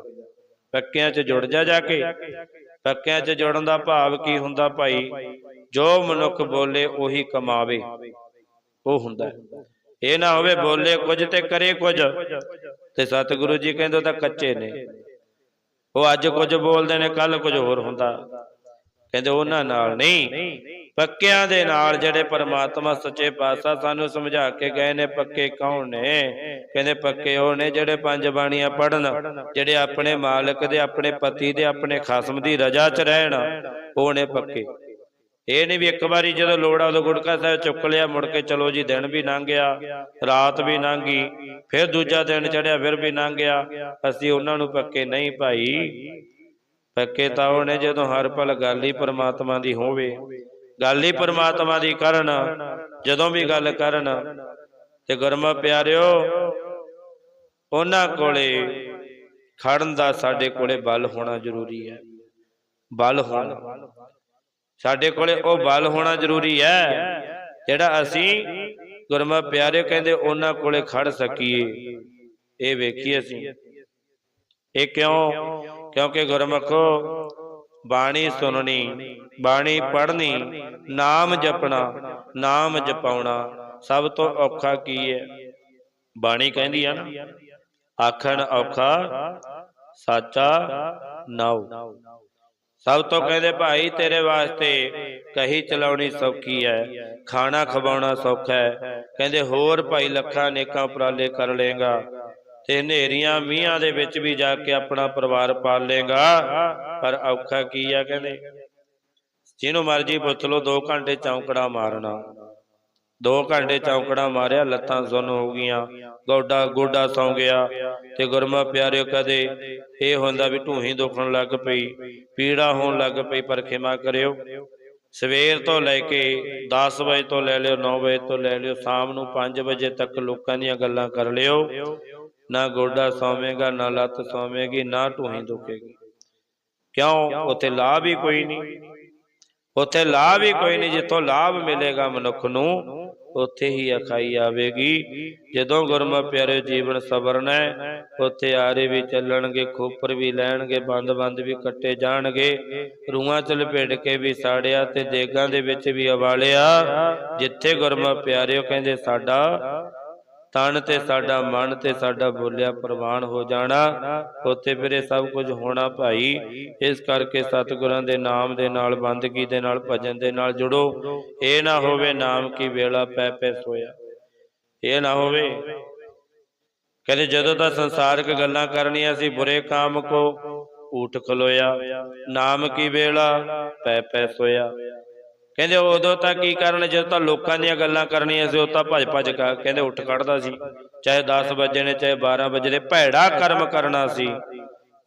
ਪੱਕਿਆਂ 'ਚ ਜੁੜ ਜਾ ਜਾ ਕੇ। ਪੱਕਿਆਂ 'ਚ ਜੁੜਨ ਦਾ ਭਾਵ ਕੀ ਹੁੰਦਾ ਭਾਈ? ਜੋ ਮਨੁੱਖ ਬੋਲੇ ਉਹੀ ਕਮਾਵੇ। ਉਹ ਹੁੰਦਾ। ਇਹ ਨਾ ਹੋਵੇ ਬੋਲੇ ਕੁਝ ਤੇ ਕਰੇ ਕੁਝ। ਤੇ ਸਤਿਗੁਰੂ ਜੀ ਕਹਿੰਦੇ ਤਾਂ ਕੱਚੇ ਨੇ। ਉਹ ਅੱਜ ਕੁਝ ਬੋਲਦੇ ਨੇ ਕੱਲ ਕੁਝ ਹੋਰ ਹੁੰਦਾ। ਕਹਿੰਦੇ ਉਹਨਾਂ ਨਾਲ ਨਹੀਂ। ਪੱਕਿਆਂ ਦੇ ਨਾਲ ਜਿਹੜੇ ਪਰਮਾਤਮਾ ਸੱਚੇ ਪਾਤਸ਼ਾਹ ਸਾਨੂੰ ਸਮਝਾ ਕੇ ਗਏ ਨੇ, ਪੱਕੇ ਕੌਣ ਨੇ? ਕਹਿੰਦੇ ਪੱਕੇ ਉਹ ਨੇ ਜਿਹੜੇ ਪੰਜ ਬਾਣੀਆਂ ਪੜਨ ਜਿਹੜੇ ਆਪਣੇ ਮਾਲਕ ਦੇ, ਆਪਣੇ ਪਤੀ ਦੇ, ਆਪਣੇ ਖਸਮ ਦੀ ਰਜ਼ਾ 'ਚ ਰਹਿਣ, ਉਹ ਨੇ ਪੱਕੇ। ਇਹ ਨਹੀਂ ਵੀ ਇੱਕ ਵਾਰੀ ਜਦੋਂ ਲੋੜ ਆ ਗੁਟਕਾ ਸਾਹਿਬ ਚੁੱਕ ਲਿਆ, ਮੁੜ ਕੇ ਚਲੋ ਜੀ ਦਿਨ ਵੀ ਲੰਘ ਗਿਆ, ਰਾਤ ਵੀ ਲੰਘ ਗਈ, ਫਿਰ ਦੂਜਾ ਦਿਨ ਚੜਿਆ ਫਿਰ ਵੀ ਲੰਘ ਗਿਆ। ਅਸੀਂ ਉਹਨਾਂ ਨੂੰ ਪੱਕੇ ਨਹੀਂ ਭਾਈ। ਪੱਕੇ ਤਾਂ ਉਹ ਨੇ ਜਦੋਂ ਹਰ ਪਲ ਗੱਲ ਹੀ ਪਰਮਾਤਮਾ ਦੀ ਹੋਵੇ। ਗੱਲ ਹੀ ਪਰਮਾਤਮਾ ਦੀ ਕਰਨ, ਜਦੋਂ ਵੀ ਗੱਲ ਕਰਨ। ਤੇ ਗੁਰਮਾ ਪਿਆਰਿਓ, ਉਹਨਾਂ ਕੋਲੇ ਖੜਨ ਦਾ ਸਾਡੇ ਕੋਲੇ ਬਲ ਹੋਣਾ ਜ਼ਰੂਰੀ ਹੈ। ਬਲ ਹੋਣਾ। ਸਾਡੇ ਕੋਲੇ ਉਹ ਬਲ ਹੋਣਾ ਜ਼ਰੂਰੀ ਹੈ, ਜਿਹੜਾ ਅਸੀਂ ਗੁਰਮਾ ਪਿਆਰੇ ਕਹਿੰਦੇ ਉਹਨਾਂ ਕੋਲੇ ਖੜ ਸਕੀਏ। ਇਹ ਵੇਖੀਏ ਅਸੀਂ। ਇਹ ਕਿਉਂ? ਕਿਉਂਕਿ ਗੁਰਮਖੋ ਬਾਣੀ ਸੁਣਨੀ, ਬਾਣੀ ਪੜ੍ਹਨੀ, ਨਾਮ ਜਪਣਾ, ਨਾਮ ਜਪਾਉਣਾ ਸਭ ਤੋਂ ਔਖਾ ਕੀ ਹੈ? ਬਾਣੀ ਕਹਿੰਦੀ ਆ ਨਾ, ਆਖਣ ਔਖਾ, ਸਾਚਾ ਨਾਉ। ਸਭ ਤੋਂ ਕਹਿੰਦੇ, ਭਾਈ, ਤੇਰੇ ਵਾਸਤੇ ਕਹੀ ਚਲਾਉਣੀ ਸੌਖੀ ਹੈ, ਖਾਣਾ ਖਵਾਉਣਾ ਸੌਖਾ ਹੈ। ਕਹਿੰਦੇ, ਹੋਰ ਭਾਈ, ਲੱਖਾਂ ਨੇਕਾਂ ਉਪਰਾਲੇ ਕਰ ਲੇਗਾ ਤੇ ਹਨੇਰੀਆਂ ਮੀਆਂ ਦੇ ਵਿੱਚ ਵੀ ਜਾ ਕੇ ਆਪਣਾ ਪਰਿਵਾਰ ਪਾਲੇਗਾ ਪਰ ਔਖਾ ਕੀ ਆ ਕਹਿੰਦੇ? ਜਿਹਨੂੰ ਮਰਜ਼ੀ ਪੁੱਛ ਲੋ 2 ਘੰਟੇ ਚੌਂਕੜਾ ਮਾਰਨਾ। 2 ਘੰਟੇ ਚੌਂਕੜਾ ਮਾਰਿਆ, ਲੱਤਾਂ ਸੁੰਨ ਹੋ ਗਈਆਂ, ਗੋਡਾ ਗੋਡਾ ਸੌ ਗਿਆ। ਤੇ ਗੁਰਮਾ ਪਿਆਰਿਓ, ਕਦੇ ਇਹ ਹੁੰਦਾ ਵੀ ਢੂਹੀ ਦੁਖਣ ਲੱਗ ਪਈ, ਪੀੜਾ ਹੋਣ ਲੱਗ ਪਈ, ਪਰ ਖਿਮਾ ਕਰਿਓ। ਸਵੇਰ ਤੋਂ ਲੈ ਕੇ 10 ਵਜੇ ਤੋਂ ਲੈ ਲਿਓ 9 ਵਜੇ ਤੋਂ ਲੈ ਲਿਓ, ਸ਼ਾਮ ਨੂੰ 5 ਵਜੇ ਤੱਕ ਲੋਕਾਂ ਦੀਆਂ ਗੱਲਾਂ ਕਰ ਲਿਓ। ਨਾ ਗੋਡਾ ਸੌਵੇਗਾ, ਨਾ ਲੱਤ ਸੌਵੇਗੀ, ਨਾ ਢੂਹੀ ਦੁਖੇਗੀ। ਕਿਉਂ? ਉੱਥੇ ਲਾਭ ਹੀ ਕੋਈ ਨਹੀਂ। ਉੱਥੇ ਲਾਭ ਹੀ ਕੋਈ ਨਹੀਂ। ਜਿੱਥੋਂ ਲਾਭ ਮਿਲੇਗਾ ਮਨੁੱਖ ਨੂੰ, ਉੱਥੇ ਹੀ ਅਖਾਈ ਆਵੇਗੀ। ਜਦੋਂ ਗੁਰਮੁਖ ਪਿਆਰੇ ਜੀਵਨ ਸਬਰਨਾ ਹੈ ਆਰੇ ਵੀ ਚੱਲਣਗੇ, ਖੋਪਰ ਵੀ ਲੈਣਗੇ, ਬੰਦ-ਬੰਦ ਵੀ ਕੱਟੇ ਜਾਣਗੇ, ਰੂਹਾਂ ਚ ਲਪੇਟ ਕੇ ਵੀ ਸਾੜਿਆ ਤੇ ਦੇਗਾਂ ਦੇ ਵਿੱਚ ਵੀ ਉਬਾਲਿਆ। ਜਿੱਥੇ ਗੁਰਮੁਖ ਪਿਆਰਿਓ ਕਹਿੰਦੇ, ਸਾਡਾ ਤਨ ਤੇ ਸਾਡਾ ਮਨ ਤੇ ਸਾਡਾ ਬੋਲਿਆ ਪ੍ਰਵਾਨ ਹੋ ਜਾਣਾ, ਉੱਥੇ ਫਿਰ ਸਭ ਕੁਝ ਹੋਣਾ ਭਾਈ। ਇਸ ਕਰਕੇ ਸਤਿਗੁਰਾਂ ਦੇ ਨਾਮ ਦੇ ਨਾਲ, ਬੰਦਗੀ ਦੇ ਨਾਲ, ਭਜਨ ਦੇ ਨਾਲ ਜੁੜੋ। ਇਹ ਨਾ ਹੋਵੇ ਨਾਮ ਕੀ ਵੇਲਾ ਪੈ ਪੈ ਸੋਇਆ। ਇਹ ਨਾ ਹੋਵੇ। ਕਹਿੰਦੇ ਜਦੋਂ ਤਾਂ ਸੰਸਾਰਿਕ ਗੱਲਾਂ ਕਰਨੀਆਂ ਸੀ, ਬੁਰੇ ਕਾਮ ਕੋ ਊਠ ਖਲੋਇਆ। ਨਾਮ ਕੀ ਵੇਲਾ ਪੈ ਪੈ ਸੋਇਆ। ਕਹਿੰਦੇ ਉਦੋਂ ਤਾਂ ਕੀ ਕਰਨ, ਜਦੋਂ ਤਾਂ ਲੋਕਾਂ ਦੀਆਂ ਗੱਲਾਂ ਕਰਨੀਆਂ ਸੀ ਉਹ ਤਾਂ ਭੱਜ ਭੱਜ ਕੇ ਕਹਿੰਦੇ ਉੱਠ ਖੜਦਾ ਸੀ। ਚਾਹੇ 10 ਵਜੇ ਨੇ, ਚਾਹੇ 12 ਵਜੇ ਨੇ, ਭੈੜਾ ਕਰਮ ਕਰਨਾ ਸੀ।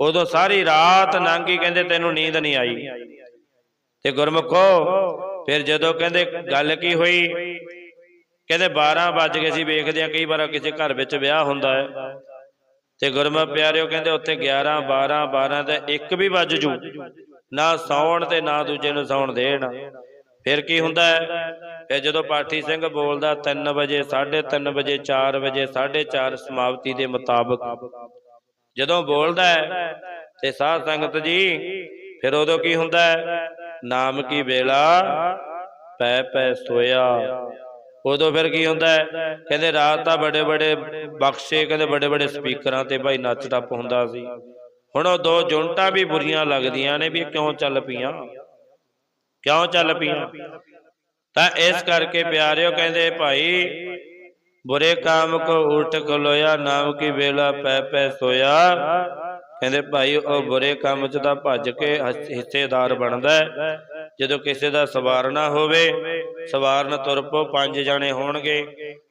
ਉਦੋਂ ਸਾਰੀ ਰਾਤ ਨਾਂਗੀ ਕਹਿੰਦੇ ਤੈਨੂੰ ਨੀਂਦ ਨਹੀਂ ਆਈ। ਤੇ ਗੁਰਮੁਖੋ, ਫਿਰ ਜਦੋਂ ਕਹਿੰਦੇ ਗੱਲ ਕੀ ਹੋਈ? ਕਹਿੰਦੇ 12 ਵੱਜ ਗਏ ਸੀ ਵੇਖਦੇ ਆ ਕਈ ਵਾਰ ਕਿਸੇ ਘਰ ਵਿੱਚ ਵਿਆਹ ਹੁੰਦਾ ਹੈ। ਤੇ ਗੁਰਮੁਖ ਪਿਆਰਿਓ ਕਹਿੰਦੇ ਉੱਥੇ 11 12 12 ਤੇ ਇੱਕ ਵੀ ਵੱਜ ਜੂ। ਨਾ ਸੌਣ ਤੇ ਨਾ ਦੂਜੇ ਨੂੰ ਸੌਣ ਦੇਣ। ਫਿਰ ਕੀ ਹੁੰਦਾ ਹੈ? ਫਿਰ ਜਦੋਂ ਪਾਠੀ ਸਿੰਘ ਬੋਲਦਾ 3 ਵਜੇ 3:30 ਵਜੇ 4 ਵਜੇ 4:30 ਸਮਾਪਤੀ ਦੇ ਮੁਤਾਬਕ। ਜਦੋਂ ਬੋਲਦਾ ਹੈ ਤੇ ਸਾਧ ਸੰਗਤ ਜੀ, ਫਿਰ ਉਦੋਂ ਕੀ ਹੁੰਦਾ ਹੈ? ਨਾਮ ਕੀ ਵੇਲਾ? ਪੈ ਪੈ ਸੋਇਆ। ਉਦੋਂ ਫਿਰ ਕੀ ਹੁੰਦਾ ਕਹਿੰਦੇ ਰਾਤ ਤਾਂ ਬੜੇ ਬੜੇ ਬਖਸ਼ੇ, ਕਹਿੰਦੇ ਬੜੇ ਬੜੇ ਸਪੀਕਰਾਂ ਤੇ ਭਾਈ ਨੱਚ ਟੱਪ ਹੁੰਦਾ ਸੀ। ਹੁਣ ਉਹ ਦੋ ਜੁਨਟਾਂ ਵੀ ਬੁਰੀਆਂ ਲੱਗਦੀਆਂ ਨੇ ਵੀ ਕਿਉਂ ਚੱਲ ਪਈਆਂ? ਕਿਉਂ ਚੱਲ ਪਈਆਂ? ਤਾਂ ਇਸ ਕਰਕੇ ਪਿਆਰਿਓ ਕਹਿੰਦੇ, ਭਾਈ, ਬੁਰੇ ਕਾਮ ਕੋ ਉਲਟ ਖਲੋਇਆ, ਨਾਮ ਕੀ ਵੇਲਾ ਪੈ ਪੈ ਸੋਇਆ? ਕਹਿੰਦੇ, ਭਾਈ, ਉਹ ਬੁਰੇ ਕੰਮ ਚ ਤਾਂ ਭੱਜ ਕੇ ਹਿੱਸੇਦਾਰ ਬਣਦਾ ਜਦੋਂ ਕਿਸੇ ਦਾ ਸਵਾਰਨਾ ਹੋਵੇ ਸਵਾਰਨ ਤੁਰ ਪੋ ਪੰਜ ਜਾਣੇ ਹੋਣਗੇ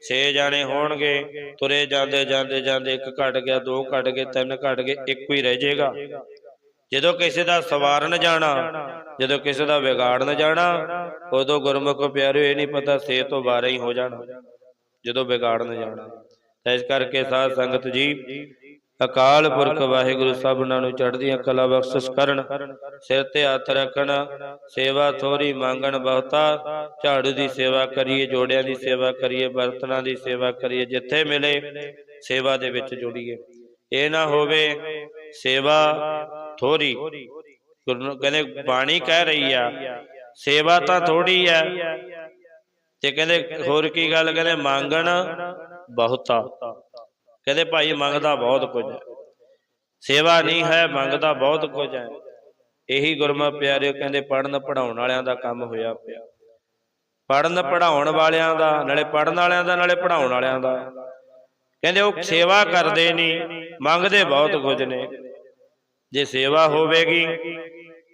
6 ਜਾਣੇ ਹੋਣਗੇ, ਤੁਰੇ ਜਾਂਦੇ ਜਾਂਦੇ ਜਾਂਦੇ, ਇੱਕ ਘਟ ਗਿਆ, ਦੋ ਘਟ ਗਏ, ਤਿੰਨ ਘਟ ਗਏ, ਇੱਕੋ ਹੀ ਰਹਿ ਜਾਏਗਾ ਜਦੋਂ ਕਿਸੇ ਦਾ ਸਵਾਰਨ ਜਾਣਾ ਜਦੋਂ ਕਿਸੇ ਦਾ ਵਿਗਾੜਨ ਜਾਣਾ, ਉਦੋਂ ਗੁਰਮੁਖ ਪਿਆਰਿਓ, ਇਹ ਨਹੀਂ ਪਤਾ ਸੇ ਤੋਂ ਬਾਰਾ ਹੀ ਹੋ ਜਾਣਾ, ਜਦੋਂ ਵਿਗਾੜਨ ਜਾਣਾ। ਤਾਂ ਇਸ ਕਰਕੇ ਸਾਧ ਸੰਗਤ ਜੀ, ਅਕਾਲ ਪੁਰਖ ਵਾਹਿਗੁਰੂ ਸਭਨਾਂ ਨੂੰ ਚੜ੍ਹਦੀਆਂ ਕਲਾ ਬਖਸ਼ਿਸ਼ ਕਰਨ, ਸਿਰ ਤੇ ਹੱਥ ਰੱਖਣ, ਸੇਵਾ ਥੋੜੀ ਮੰਗਣ ਬਹੁਤਾ, ਝਾੜੂ ਦੀ ਸੇਵਾ ਕਰੀਏ, ਜੋੜਿਆਂ ਦੀ ਸੇਵਾ ਕਰੀਏ, ਬਰਤਨਾਂ ਦੀ ਸੇਵਾ ਕਰੀਏ, ਜਿੱਥੇ ਮਿਲੇ ਸੇਵਾ ਦੇ ਵਿੱਚ ਜੁੜੀਏ। ਇਹ ਨਾ ਹੋਵੇ ਸੇਵਾ ਥੋੜੀ ਗੁਰੂ ਕਹਿੰਦੇ, ਬਾਣੀ ਕਹਿ ਰਹੀ ਆ, ਸੇਵਾ ਤਾਂ ਥੋੜੀ ਆ। ਤੇ ਕਹਿੰਦੇ, ਹੋਰ ਕੀ ਗੱਲ? ਕਹਿੰਦੇ, ਮੰਗਣ ਬਹੁਤਾ। ਕਹਿੰਦੇ, ਭਾਈ, ਮੰਗਦਾ ਬਹੁਤ ਕੁਝ ਹੈ। ਸੇਵਾ ਨਹੀਂ ਹੈ, ਮੰਗਦਾ ਬਹੁਤ ਕੁਝ ਹੈ। ਇਹੀ ਗੁਰਮਤਿ ਪਿਆਰਿਓ, ਕਹਿੰਦੇ ਪੜਨ ਪੜਾਉਣ ਵਾਲਿਆਂ ਦਾ ਕੰਮ ਹੋਇਆ ਪਿਆ। ਪੜਨ ਪੜਾਉਣ ਵਾਲਿਆਂ ਦਾ, ਨਾਲੇ ਪੜਨ ਵਾਲਿਆਂ ਦਾ, ਨਾਲੇ ਪੜਾਉਣ ਵਾਲਿਆਂ ਦਾ। ਕਹਿੰਦੇ, ਉਹ ਸੇਵਾ ਕਰਦੇ ਨਹੀਂ, ਮੰਗਦੇ ਬਹੁਤ ਕੁਝ ਨੇ। ਜੇ ਸੇਵਾ ਹੋਵੇਗੀ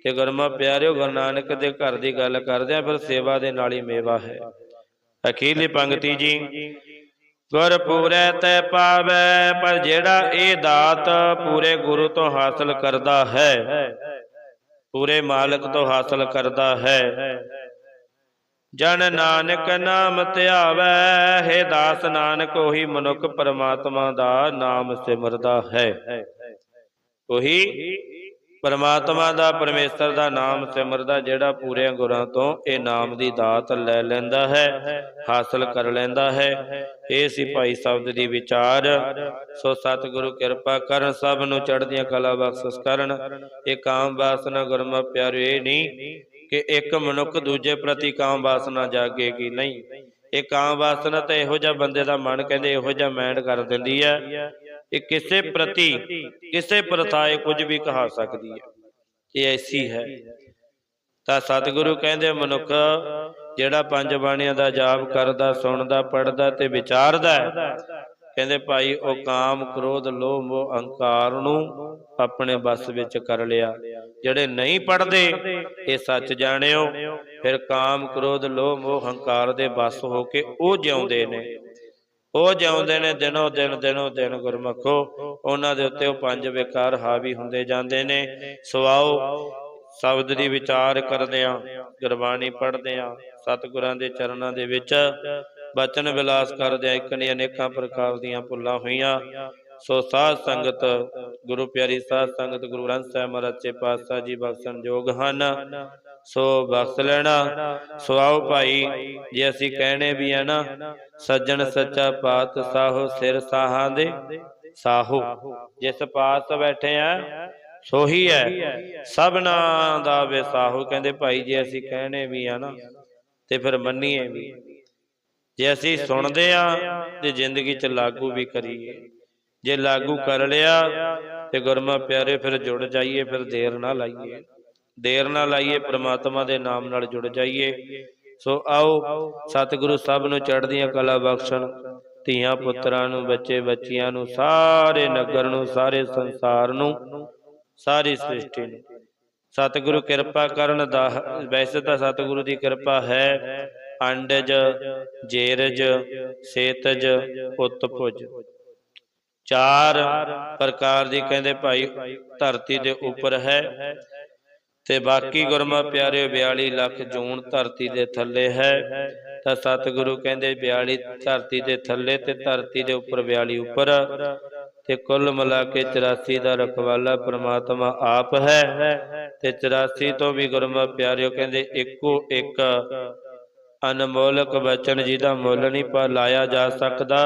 ਤੇ ਗੁਰਮਾ ਪਿਆਰਿਓ ਗੁਰੂ ਨਾਨਕ ਦੇ ਘਰ ਦੀ ਗੱਲ ਕਰਦੇ ਆ, ਫਿਰ ਸੇਵਾ ਦੇ ਨਾਲ ਹੀ ਮੇਵਾ ਹੈ। ਅਖੀਰਲੀ ਪੰਕਤੀ ਜੀ, ਗੁਰ ਪੂਰੈ ਤੈ ਪਾਵੈ, ਪਰ ਜਿਹੜਾ ਇਹ ਦਾਤ ਪੂਰੇ ਗੁਰੂ ਤੋਂ ਹਾਸਲ ਕਰਦਾ ਹੈ, ਪੂਰੇ ਮਾਲਕ ਤੋਂ ਹਾਸਲ ਕਰਦਾ ਹੈ। ਜਨ ਨਾਨਕ ਨਾਮ ਧਿਆਵੈ, ਹੈ ਦਾਸ ਨਾਨਕ, ਉਹੀ ਮਨੁੱਖ ਪਰਮਾਤਮਾ ਦਾ ਨਾਮ ਸਿਮਰਦਾ ਹੈ। ਉਹੀ ਪਰਮਾਤਮਾ ਦਾ, ਪਰਮੇਸ਼ਰ ਦਾ ਨਾਮ ਸਿਮਰਦਾ, ਜਿਹੜਾ ਪੂਰੇ ਗੁਰਾਂ ਤੋਂ ਇਹ ਨਾਮ ਦੀ ਦਾਤ ਲੈ ਲੈਂਦਾ ਹੈ, ਹਾਸਲ ਕਰ ਲੈਂਦਾ ਹੈ। ਇਹ ਸੀ ਭਾਈ ਸ਼ਬਦ ਦੀ ਵਿਚਾਰ। ਸੋ ਸਤਿਗੁਰੂ ਕਿਰਪਾ ਕਰਨ, ਸਭ ਨੂੰ ਚੜ੍ਹਦੀਆਂ ਕਲਾ ਬਖਸ਼ਿਸ਼ ਕਰਨ। ਇਹ ਕਾਮ ਵਾਸਨਾ ਗੁਰਮਾ ਪਿਆਰਿਓ ਇਹ ਨਹੀਂ ਕਿ ਇੱਕ ਮਨੁੱਖ ਦੂਜੇ ਪ੍ਰਤੀ ਕਾਮ ਵਾਸਨਾ ਜਾਗੇਗੀ, ਨਹੀਂ। ਇਹ ਕਾਮ ਵਾਸਨਾ ਤਾਂ ਇਹੋ ਜਿਹਾ ਬੰਦੇ ਦਾ ਮਨ ਕਹਿੰਦੇ, ਇਹੋ ਜਿਹਾ ਮੈਂਡ ਕਰ ਦਿੰਦੀ ਹੈ। ਇਹ ਕਿਸੇ ਪ੍ਰਤੀ, ਕਿਸੇ ਪ੍ਰਥਾਏ ਕੁਝ ਵੀ ਕਹਾ ਸਕਦੀ ਹੈ। ਇਹ ਐਸੀ ਹੈ। ਤਾਂ ਸਤਿਗੁਰੂ ਕਹਿੰਦੇ, ਮਨੁੱਖ ਜਿਹੜਾ ਪੰਜ ਬਾਣੀਆਂ ਦਾ ਜਾਪ ਕਰਦਾ, ਸੁਣਦਾ ਪੜਦਾ ਤੇ ਵਿਚਾਰਦਾ ਕਹਿੰਦੇ ਭਾਈ, ਉਹ ਕਾਮ, ਕ੍ਰੋਧ, ਲੋਭ ਮੋਹ ਅਹੰਕਾਰ ਨੂੰ ਆਪਣੇ ਬਸ ਵਿੱਚ ਕਰ ਲਿਆ। ਜਿਹੜੇ ਨਹੀਂ ਪੜਦੇ ਇਹ ਸੱਚ ਜਾਣਿਓ। ਫਿਰ ਕਾਮ, ਕ੍ਰੋਧ, ਲੋਭ ਮੋਹ ਹੰਕਾਰ ਦੇ ਬਸ ਹੋ ਕੇ ਉਹ ਜਿਉਂਦੇ ਨੇ। ਉਹ ਜਿਉਂਦੇ ਨੇ ਦਿਨੋ ਦਿਨ ਦਿਨੋ ਦਿਨ ਗੁਰਮਖੋ। ਉਹਨਾਂ ਦੇ ਉੱਤੇ ਉਹ ਪੰਜ ਵਿਕਾਰ ਹਾਵੀ ਹੁੰਦੇ ਜਾਂਦੇ ਨੇ। ਸਵਾਓ, ਸ਼ਬਦ ਦੀ ਵਿਚਾਰ ਕਰਦੇ ਆ ਗੁਰਬਾਣੀ ਪੜ੍ਹਦੇ ਆ ਸਤਿਗੁਰਾਂ ਦੇ ਚਰਨਾਂ ਦੇ ਵਿੱਚ ਬਚਨ ਵਿਲਾਸ ਕਰਦੇ ਆ ਇੱਕ ਨੇ ਅਨੇਕਾਂ ਪ੍ਰਕਾਰ ਦੀਆਂ ਭੁੱਲਾਂ ਹੋਈਆਂ। ਸੋ ਸਾਧ ਸੰਗਤ, ਗੁਰੂ ਪਿਆਰੀ ਸਾਧ ਸੰਗਤ, ਗੁਰੂ ਗ੍ਰੰਥ ਸਾਹਿਬ ਮਹਾਰਾਜ ਸੱਚੇ ਪਾਤਸ਼ਾਹ ਜੀ ਬਖਸ਼ਣ ਯੋਗ ਹਨ। ਸੋ ਬਖਸ਼ ਲੈਣਾ। ਸੋ ਆਓ ਭਾਈ, ਜੇ ਅਸੀਂ ਕਹਿਣੇ ਵੀ ਆ ਨਾ, ਸੱਜਣ ਸੱਚਾ ਪਾਤ ਸਾਹੋ ਸਿਰ ਸਾਹਾਂ ਦੇ। ਸਾਹੋ, ਜਿਸ ਪਾਸ ਬੈਠੇ ਆ, ਸੋਹੀ ਹੈ ਸਭਨਾ ਦਾ ਵਿਸਾਹੋ ਕਹਿੰਦੇ ਭਾਈ, ਜੇ ਅਸੀਂ ਕਹਿਣੇ ਵੀ ਆ ਨਾ, ਤੇ ਫਿਰ ਮੰਨੀਏ ਵੀ। ਜੇ ਅਸੀਂ ਸੁਣਦੇ ਆ, ਤੇ ਜ਼ਿੰਦਗੀ 'ਚ ਲਾਗੂ ਵੀ ਕਰੀਏ। ਜੇ ਲਾਗੂ ਕਰ ਲਿਆ, ਤੇ ਗੁਰਮਾ ਪਿਆਰੇ ਫਿਰ ਜੁੜ ਜਾਈਏ, ਫਿਰ ਦੇਰ ਨਾ ਲਾਈਏ। ਦੇਰ ਨਾਲ ਲਾਈਏ, ਪ੍ਰਮਾਤਮਾ ਦੇ ਨਾਮ ਨਾਲ ਜੁੜ ਜਾਈਏ। ਸੋ ਆਓ, ਸਤਿਗੁਰੂ ਸਭ ਨੂੰ ਚੜ੍ਹਦੀਆਂ ਕਲਾ ਬਖਸ਼ਣ, ਧੀਆਂ ਪੁੱਤਰਾਂ ਨੂੰ, ਬੱਚੇ ਬੱਚੀਆਂ ਨੂੰ, ਸਾਰੇ ਨਗਰ ਨੂੰ, ਸਾਰੇ ਸੰਸਾਰ ਨੂੰ, ਸਾਰੀ ਸ੍ਰਿਸ਼ਟੀ ਨੂੰ। ਸਤਿਗੁਰੂ ਕਿਰਪਾ ਕਰਨ ਦਾ, ਵੈਸੇ ਤਾਂ ਸਤਿਗੁਰੂ ਦੀ ਕਿਰਪਾ ਹੈ। ਅੰਡਜ, ਜੇਰਜ, ਸੇਤਜ, ਉਤਪੁਜ। ਚਾਰ ਪ੍ਰਕਾਰ ਦੀ ਕਹਿੰਦੇ ਭਾਈ ਧਰਤੀ ਦੇ ਉੱਪਰ ਹੈ। ਤੇ ਬਾਕੀ ਗੁਰਮਾ ਪਿਆਰੇ 42 ਲੱਖ ਜੂਨ ਧਰਤੀ ਦੇ ਥੱਲੇ ਹੈ। ਤਾਂ ਸਤਿਗੁਰੂ ਕਹਿੰਦੇ 42 ਧਰਤੀ ਦੇ ਥੱਲੇ ਤੇ ਧਰਤੀ ਦੇ ਉੱਪਰ 42 ਉੱਪਰ। ਤੇ ਕੁੱਲ ਮਿਲਾ ਕੇ 84 ਦਾ ਰਖਵਾਲਾ ਪ੍ਰਮਾਤਮਾ ਆਪ ਹੈ। ਤੇ 84 ਤੋਂ ਵੀ ਗੁਰਮਾ ਪਿਆਰਿਓ ਕਹਿੰਦੇ, ਇੱਕੋ ਇੱਕ ਅਨਮੋਲਕ ਬਚਨ ਜਿਹਦਾ ਮੁੱਲ ਨਹੀਂ ਪਾ ਲਾਇਆ ਜਾ ਸਕਦਾ।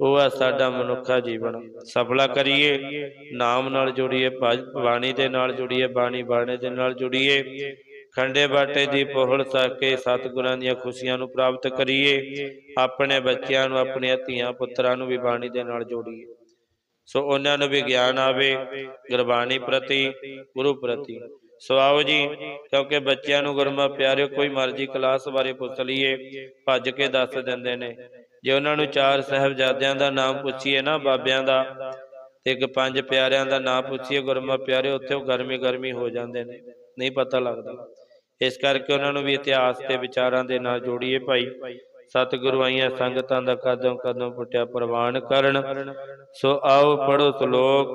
ਉਹ ਆ ਸਾਡਾ ਮਨੁੱਖਾ ਜੀਵਨ। ਸਫਲਾ ਕਰੀਏ, ਨਾਮ ਨਾਲ ਜੁੜੀਏ ਭਜ ਬਾਣੀ ਦੇ ਨਾਲ ਜੁੜੀਏ, ਬਾਣੀ ਬਾਣੇ ਦੇ ਨਾਲ ਜੁੜੀਏ। ਖੰਡੇ ਬਾਟੇ ਦੀ ਪੋਹਲ ਸਾਕੇ ਸਤਿਗੁਰਾਂ ਦੀਆਂ ਖੁਸ਼ੀਆਂ ਨੂੰ ਪ੍ਰਾਪਤ ਕਰੀਏ। ਆਪਣੇ ਬੱਚਿਆਂ ਨੂੰ, ਆਪਣੀਆਂ ਧੀਆਂ ਪੁੱਤਰਾਂ ਨੂੰ ਵੀ ਬਾਣੀ ਦੇ ਨਾਲ ਜੋੜੀਏ। ਸੋ ਉਹਨਾਂ ਨੂੰ ਵੀ ਗਿਆਨ ਆਵੇ, ਗੁਰਬਾਣੀ ਪ੍ਰਤੀ, ਗੁਰੂ ਪ੍ਰਤੀ। ਸੋ ਆਓ ਜੀ, ਕਿਉਂਕਿ ਬੱਚਿਆਂ ਨੂੰ ਗੁਰਮਾ ਪਿਆਰਿਓ, ਕੋਈ ਮਰਜ਼ੀ ਕਲਾਸ ਬਾਰੇ ਪੁੱਛ ਲਈਏ, ਭੱਜ ਕੇ ਦੱਸ ਦਿੰਦੇ ਨੇ। ਜੇ ਉਹਨਾਂ ਨੂੰ ਚਾਰ ਸਾਹਿਬਜ਼ਾਦਿਆਂ ਦਾ ਨਾਮ ਪੁੱਛੀਏ ਨਾ, ਬਾਬਿਆਂ ਦਾ, ਤੇ ਇੱਕ ਪੰਜ ਪਿਆਰਿਆਂ ਦਾ ਨਾਮ ਪੁੱਛੀਏ ਗੁਰਮਾ ਪਿਆਰੇ, ਉੱਥੇ ਉਹ ਗਰਮੀ ਗਰਮੀ ਹੋ ਜਾਂਦੇ ਨੇ, ਨਹੀਂ ਪਤਾ ਲੱਗਦਾ। ਇਸ ਕਰਕੇ ਉਹਨਾਂ ਨੂੰ ਵੀ ਇਤਿਹਾਸ ਤੇ ਵਿਚਾਰਾਂ ਦੇ ਨਾਲ ਜੋੜੀਏ ਭਾਈ। ਸਤਿਗੁਰੂ ਆਈਆਂ ਸੰਗਤਾਂ ਦਾ ਕਦੋਂ ਕਦੋਂ ਪੁੱਟਿਆ, ਪ੍ਰਵਾਨ ਕਰਨ। ਸੋ ਆਓ ਪੜੋ ਸ਼ਲੋਕ।